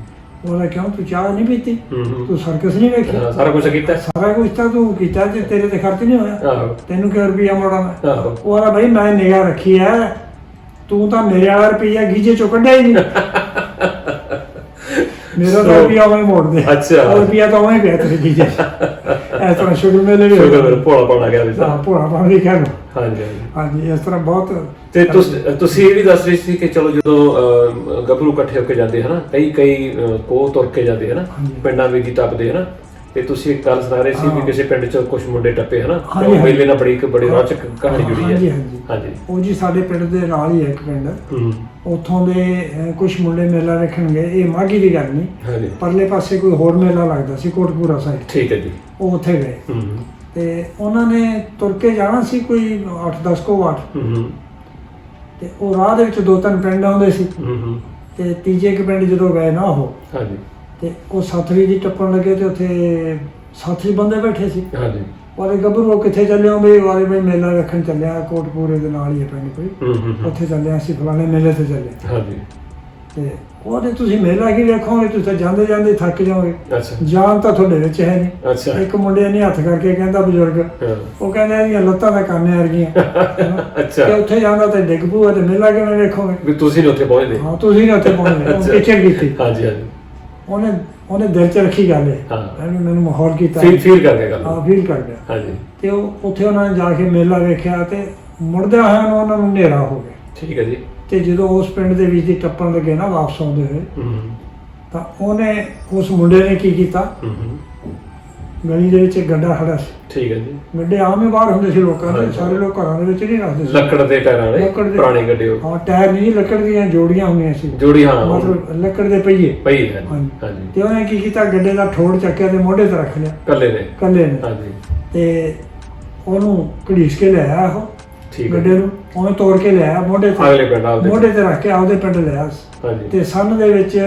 [SPEAKER 2] ਉਹਦਾ ਕਿਉਂ ਤੂੰ ਚਾਹ ਨਹੀਂ ਪੀਤੀ?
[SPEAKER 1] ਹੂੰ ਹੂੰ।
[SPEAKER 2] ਤੂੰ ਸਰਕਸ ਨਹੀਂ ਵੇਖਿਆ
[SPEAKER 1] ਹਾਂ, ਸਾਰਾ ਕੁਝ ਕੀਤਾ।
[SPEAKER 2] ਸਾਰਾ ਕੁਝ ਤਾਂ ਤੂੰ ਕੀਤਾ ਤੇ ਤੇਰੇ ਤੇ ਖਰਚ ਨਹੀਂ ਹੋਇਆ।
[SPEAKER 1] ਆਹੋ।
[SPEAKER 2] ਤੈਨੂੰ ਕਿ ਰੁਪਈਆ ਮੋੜਾਂ ਮੈਂ?
[SPEAKER 1] ਆਹੋ।
[SPEAKER 2] ਉਹ ਆਲਾ ਬਈ ਮੈਂ ਨਿਗਾਹ ਰੱਖੀ ਐ। ਤੂੰ ਤਾਂ ਮੇਰੇ ਵਾਲਾ ਰੁਪਈਆ ਗੀਜੇ ਚੋਂ ਕੱਢਿਆ ਹੀ ਨਹੀਂ। ਮੇਰਾ ਤਾਂ
[SPEAKER 1] So-
[SPEAKER 2] ਰੁਪਈਆ ਮੈਂ ਮੋੜ ਦੇ।
[SPEAKER 1] ਅੱਛਾ।
[SPEAKER 2] ਉਹ ਰੁਪਈਆ ਤਾਂ ਉਹਨੇ ਪਿਆ ਤੇ ਗੀਜੇ 'ਚ। ਇਸ ਤਰ੍ਹਾਂ ਸ਼ੁਗਰ ਮੇਲੇ ਵੀ ਹੋਏ।
[SPEAKER 1] ਫਿਰ ਭੋਲਾ ਪਾਉਣਾ ਗਿਆ ਵੀ
[SPEAKER 2] ਹਾਂ ਭੋਲਾ ਪਾਣ ਵੀ ਕਹਿ ਲਓ
[SPEAKER 1] ਹਾਂਜੀ ਹਾਂਜੀ
[SPEAKER 2] ਇਸ ਤਰ੍ਹਾਂ ਬਹੁਤ
[SPEAKER 1] ਤੇ ਤੁਸੀਂ ਤੁਸੀਂ ਇਹ ਵੀ ਦੱਸ ਰਹੇ ਸੀ ਕਿ ਚਲੋ ਜਦੋਂ ਅਹ, ਗੱਭਰੂ ਇਕੱਠੇ ਹੋ ਕੇ ਜਾਂਦੇ ਹਨਾ ਕਈ ਕਈ ਅਹ, ਕੋਹ ਤੁਰ ਕੇ ਜਾਂਦੇ ਹਨਾ। ਪਿੰਡਾਂ ਵਿੱਚ ਦੀ ਟੱਪਦੇ ਹਨਾ ਤੇ ਤੁਸੀਂ ਇੱਕ ਗੱਲ ਸੁਣਾ ਰਹੇ ਸੀ ਵੀ। ਕਿਸੇ ਪਿੰਡ ਚ ਕੁਝ ਮੁੰਡੇ ਟੱਪੇ ਹਨਾ? ਤੇ ਉਹ
[SPEAKER 2] ਹਾਂਜੀ।
[SPEAKER 1] ਮੇਲੇ ਨਾਲ ਬੜੀ ਇੱਕ ਬੜੀ ਰੌਚਕ ਕਹਾਣੀ ਜੁੜੀ
[SPEAKER 2] ਹਾਂਜੀ
[SPEAKER 1] ਹੈ।
[SPEAKER 2] ਹਾਂਜੀ
[SPEAKER 1] ਹਾਂਜੀ।
[SPEAKER 2] ਉਹ ਜੀ ਸਾਡੇ ਪਿੰਡ ਦੇ ਨਾਲ ਹੀ ਹੈ ਇੱਕ ਪਿੰਡ।
[SPEAKER 1] ਹੂੰ।
[SPEAKER 2] ਉੱਥੋਂ ਦੇ ਕੁਝ ਮੁੰਡੇ ਮੇਲਾ ਵੇਖਣ ਗਏ ਇਹ ਮਾਗੀ ਦੀ ਗੱਲ ਨਹੀਂ।
[SPEAKER 1] ਹਾਂਜੀ।
[SPEAKER 2] ਪਰਲੇ ਪਾਸੇ ਕੋਈ ਹੋਰ ਮੇਲਾ ਲੱਗਦਾ ਸੀ ਕੋਟਪੂਰਾ ਸਾਈਡ
[SPEAKER 1] ਠੀਕ ਹੈ ਜੀ।
[SPEAKER 2] ਉਹ ਉੱਥੇ ਗਏ।
[SPEAKER 1] ਹੂੰ।
[SPEAKER 2] ਤੇ ਉਹਨਾਂ ਨੇ ਤੁਰ ਕੇ ਜਾਣਾ ਸੀ ਕੋਈ 8-10 ਕੋ ਵਾਟ
[SPEAKER 1] ਹੂੰ ਹੂੰ।
[SPEAKER 2] ਤੇ ਉਹ ਰਾਹ ਦੇ ਵਿੱਚ ਦੋ ਤਿੰਨ ਪਿੰਡ ਆਉਂਦੇ ਸੀ।
[SPEAKER 1] ਹੂੰ ਹੂੰ।
[SPEAKER 2] ਤੇ ਤੀਜੇ ਇੱਕ ਪਿੰਡ ਜਦੋਂ ਗਏ ਨਾ ਉਹ।
[SPEAKER 1] ਹਾਂਜੀ।
[SPEAKER 2] ਤੇ ਉਹ ਸਾਥਰੀ ਦੀ ਟੱਪਣ ਲੱਗੇ ਤੇ ਉੱਥੇ ਸਾਥਰੀ ਬੰਦੇ ਬੈਠੇ ਸੀ।
[SPEAKER 1] ਹਾਂਜੀ।
[SPEAKER 2] ਵਾਲੇ ਗੱਭਰੂ ਉਹ ਕਿੱਥੇ ਚੱਲੇ ਹੋ ਬਈ? ਵਾਲੇ ਬਈ ਮੇਲਾ ਵੇਖਣ ਚੱਲਿਆ ਕੋਟਪੂਰੇ ਦੇ ਨਾਲ ਹੀ ਹੈ ਪਿੰਡ ਕੋਈ। ਉੱਥੇ ਚੱਲੇ ਅਸੀਂ ਫਲਾਣੇ ਮੇਲੇ ਤੇ ਚੱਲੇ।
[SPEAKER 1] ਹਾਂਜੀ।
[SPEAKER 2] ਤੇ ਉਹਦੇ ਤੁਸੀਂ ਮੇਲਾ ਕੀ ਵੇਖੋਗੇ? ਤੁਸੀਂ ਜਾਂਦੇ ਜਾਂਦੇ ਥੱਕ ਜਾਓਗੇ।
[SPEAKER 1] ਅੱਛਾ।
[SPEAKER 2] ਜਾਨ ਤਾਂ ਤੁਹਾਡੇ ਵਿੱਚ ਹੈ ਨਹੀਂ। ਇੱਕ ਮੁੰਡੇ ਨੇ ਹੱਥ ਕਰਕੇ ਕਹਿੰਦਾ ਬਜ਼ੁਰਗ। ਉਹ ਕਹਿੰਦਾ ਇਹਦੀਆਂ ਲੱਤਾਂ ਤਾਂ ਕਾਨੇ ਵਰਗੀਆਂ।
[SPEAKER 1] ਅੱਛਾ।
[SPEAKER 2] ਤੇ ਉੱਥੇ ਜਾਂਦਾ ਤੇ ਡਿੱਗ ਪੂਆ ਤੇ ਮੇਲਾ ਕਿਵੇਂ ਵੇਖੋਗੇ?
[SPEAKER 1] ਵੀ ਤੁਸੀਂ ਨਹੀਂ ਉੱਥੇ ਪਹੁੰਚਦੇ।
[SPEAKER 2] ਹਾਂ ਤੁਸੀਂ ਉੱਥੇ ਪਹੁੰਚੇ ਉਹ
[SPEAKER 1] ਅੱਛਾ।
[SPEAKER 2] ਪਿੱਛੇ ਕੀਤੀ।
[SPEAKER 1] ਹਾਂਜੀ ਹਾਂਜੀ।
[SPEAKER 2] ਉਹਨੇ ਉਹਨੇ ਦਿਲ 'ਚ ਰੱਖੀ ਗੱਲ ਇਹ।
[SPEAKER 1] ਹਾਂ।
[SPEAKER 2] ਇਹਨੇ ਮੈਨੂੰ ਮਾਹੌਲ ਕੀਤਾ।
[SPEAKER 1] ਫੀਲ ਫੀਲ ਕਰਕੇ ਗੱਲ।
[SPEAKER 2] ਹਾਂ ਫੀਲ ਕਰ ਗਿਆ।
[SPEAKER 1] ਹਾਂਜੀ।
[SPEAKER 2] ਤੇ ਉਹ ਉੱਥੇ ਉਹਨਾਂ ਨੇ ਜਾ ਕੇ ਮੇਲਾ ਵੇਖਿਆ ਤੇ ਮੁੜਦਿਆਂ ਹੋਇਆਂ ਨੂੰ ਉਹਨਾਂ ਨੂੰ ਹਨੇਰਾ ਹੋ ਗਿਆ।
[SPEAKER 1] ਠੀਕ ਹੈ ਜੀ।
[SPEAKER 2] ਤੇ ਜਦੋਂ ਉਸ ਪਿੰਡ ਦੇ ਵਿੱਚ ਦੀ ਟੱਪਣ ਲੱਗੇ ਨਾ ਵਾਪਸ ਆਉਂਦੇ ਹੋਏ
[SPEAKER 1] ਹੂੰ।
[SPEAKER 2] ਤਾਂ ਉਹਨੇ ਉਸ ਮੁੰਡੇ ਨੇ ਕੀ ਕੀਤਾ?
[SPEAKER 1] ਹੂੰ ਹੂੰ।
[SPEAKER 2] ਗਲੀ ਦੇ ਵਿੱਚ ਗੱਡਾ ਖੜਾ ਸੀ।
[SPEAKER 1] ਠੀਕ ਹੈ ਜੀ।
[SPEAKER 2] ਗੱਡੇ ਆਮ ਹੀ ਬਾਹਰ ਹੁੰਦੇ ਸੀ ਲੋਕਾਂ ਦੇ। ਸਾਰੇ ਲੋਕ ਘਰਾਂ ਦੇ ਵਿੱਚ ਨਹੀਂ ਰੱਖਦੇ ਸੀ।
[SPEAKER 1] ਲੱਕੜ ਦੇ ਟਾਇਰਾਂ ਵਾਲੇ
[SPEAKER 2] ਲੱਕੜ ਦੇ-
[SPEAKER 1] ਪੁਰਾਣੇ ਗੱਡੇ ਉਹ
[SPEAKER 2] ਹਾਂ ਟਾਇਰ ਨਹੀਂ ਲੱਕੜ ਦੀਆਂ ਜੋੜੀਆਂ ਹੁੰਦੀਆਂ ਸੀ।
[SPEAKER 1] ਜੋੜੀ ਹਾਂ। ਉਹ
[SPEAKER 2] ਮਤਲਬ ਲੱਕੜ ਦੇ ਪਹੀਏ।
[SPEAKER 1] ਪਈ ਹੈ
[SPEAKER 2] ਹਾਂਜੀ।
[SPEAKER 1] ਹਾਂਜੀ।
[SPEAKER 2] ਤੇ ਉਹਨੇ ਕੀ ਕੀਤਾ? ਗੱਡੇ ਦਾ ਠੋੜ ਚੱਕਿਆ ਤੇ ਮੋਢੇ ਤੇ ਰੱਖ ਲਿਆ।
[SPEAKER 1] ਕੱਲੇ ਨੇ।
[SPEAKER 2] ਕੱਲੇ ਨੇ।
[SPEAKER 1] ਹਾਂਜੀ।
[SPEAKER 2] ਤੇ ਉਹਨੂੰ ਘੜੀਸ ਕੇ ਲਿਆਇਆ ਉਹ।
[SPEAKER 1] ਠੀਕ ਹੈ।
[SPEAKER 2] ਗੱਡੇ ਨੂੰ। ਉਹਨੇ ਤੋੜ ਕੇ ਲਿਆਇਆ ਮੋਢੇ
[SPEAKER 1] ਅਗਲੇ
[SPEAKER 2] ਤੇ
[SPEAKER 1] ਪਿੰਡ ਆਪਦੇ
[SPEAKER 2] ਮੋਢੇ ਤੇ ਰੱਖ ਕੇ ਆਪਦੇ ਪਿੰਡ ਲਿਆ
[SPEAKER 1] ਹਾਂਜੀ।
[SPEAKER 2] ਤੇ ਸੰਨ ਦੇ ਵਿੱਚ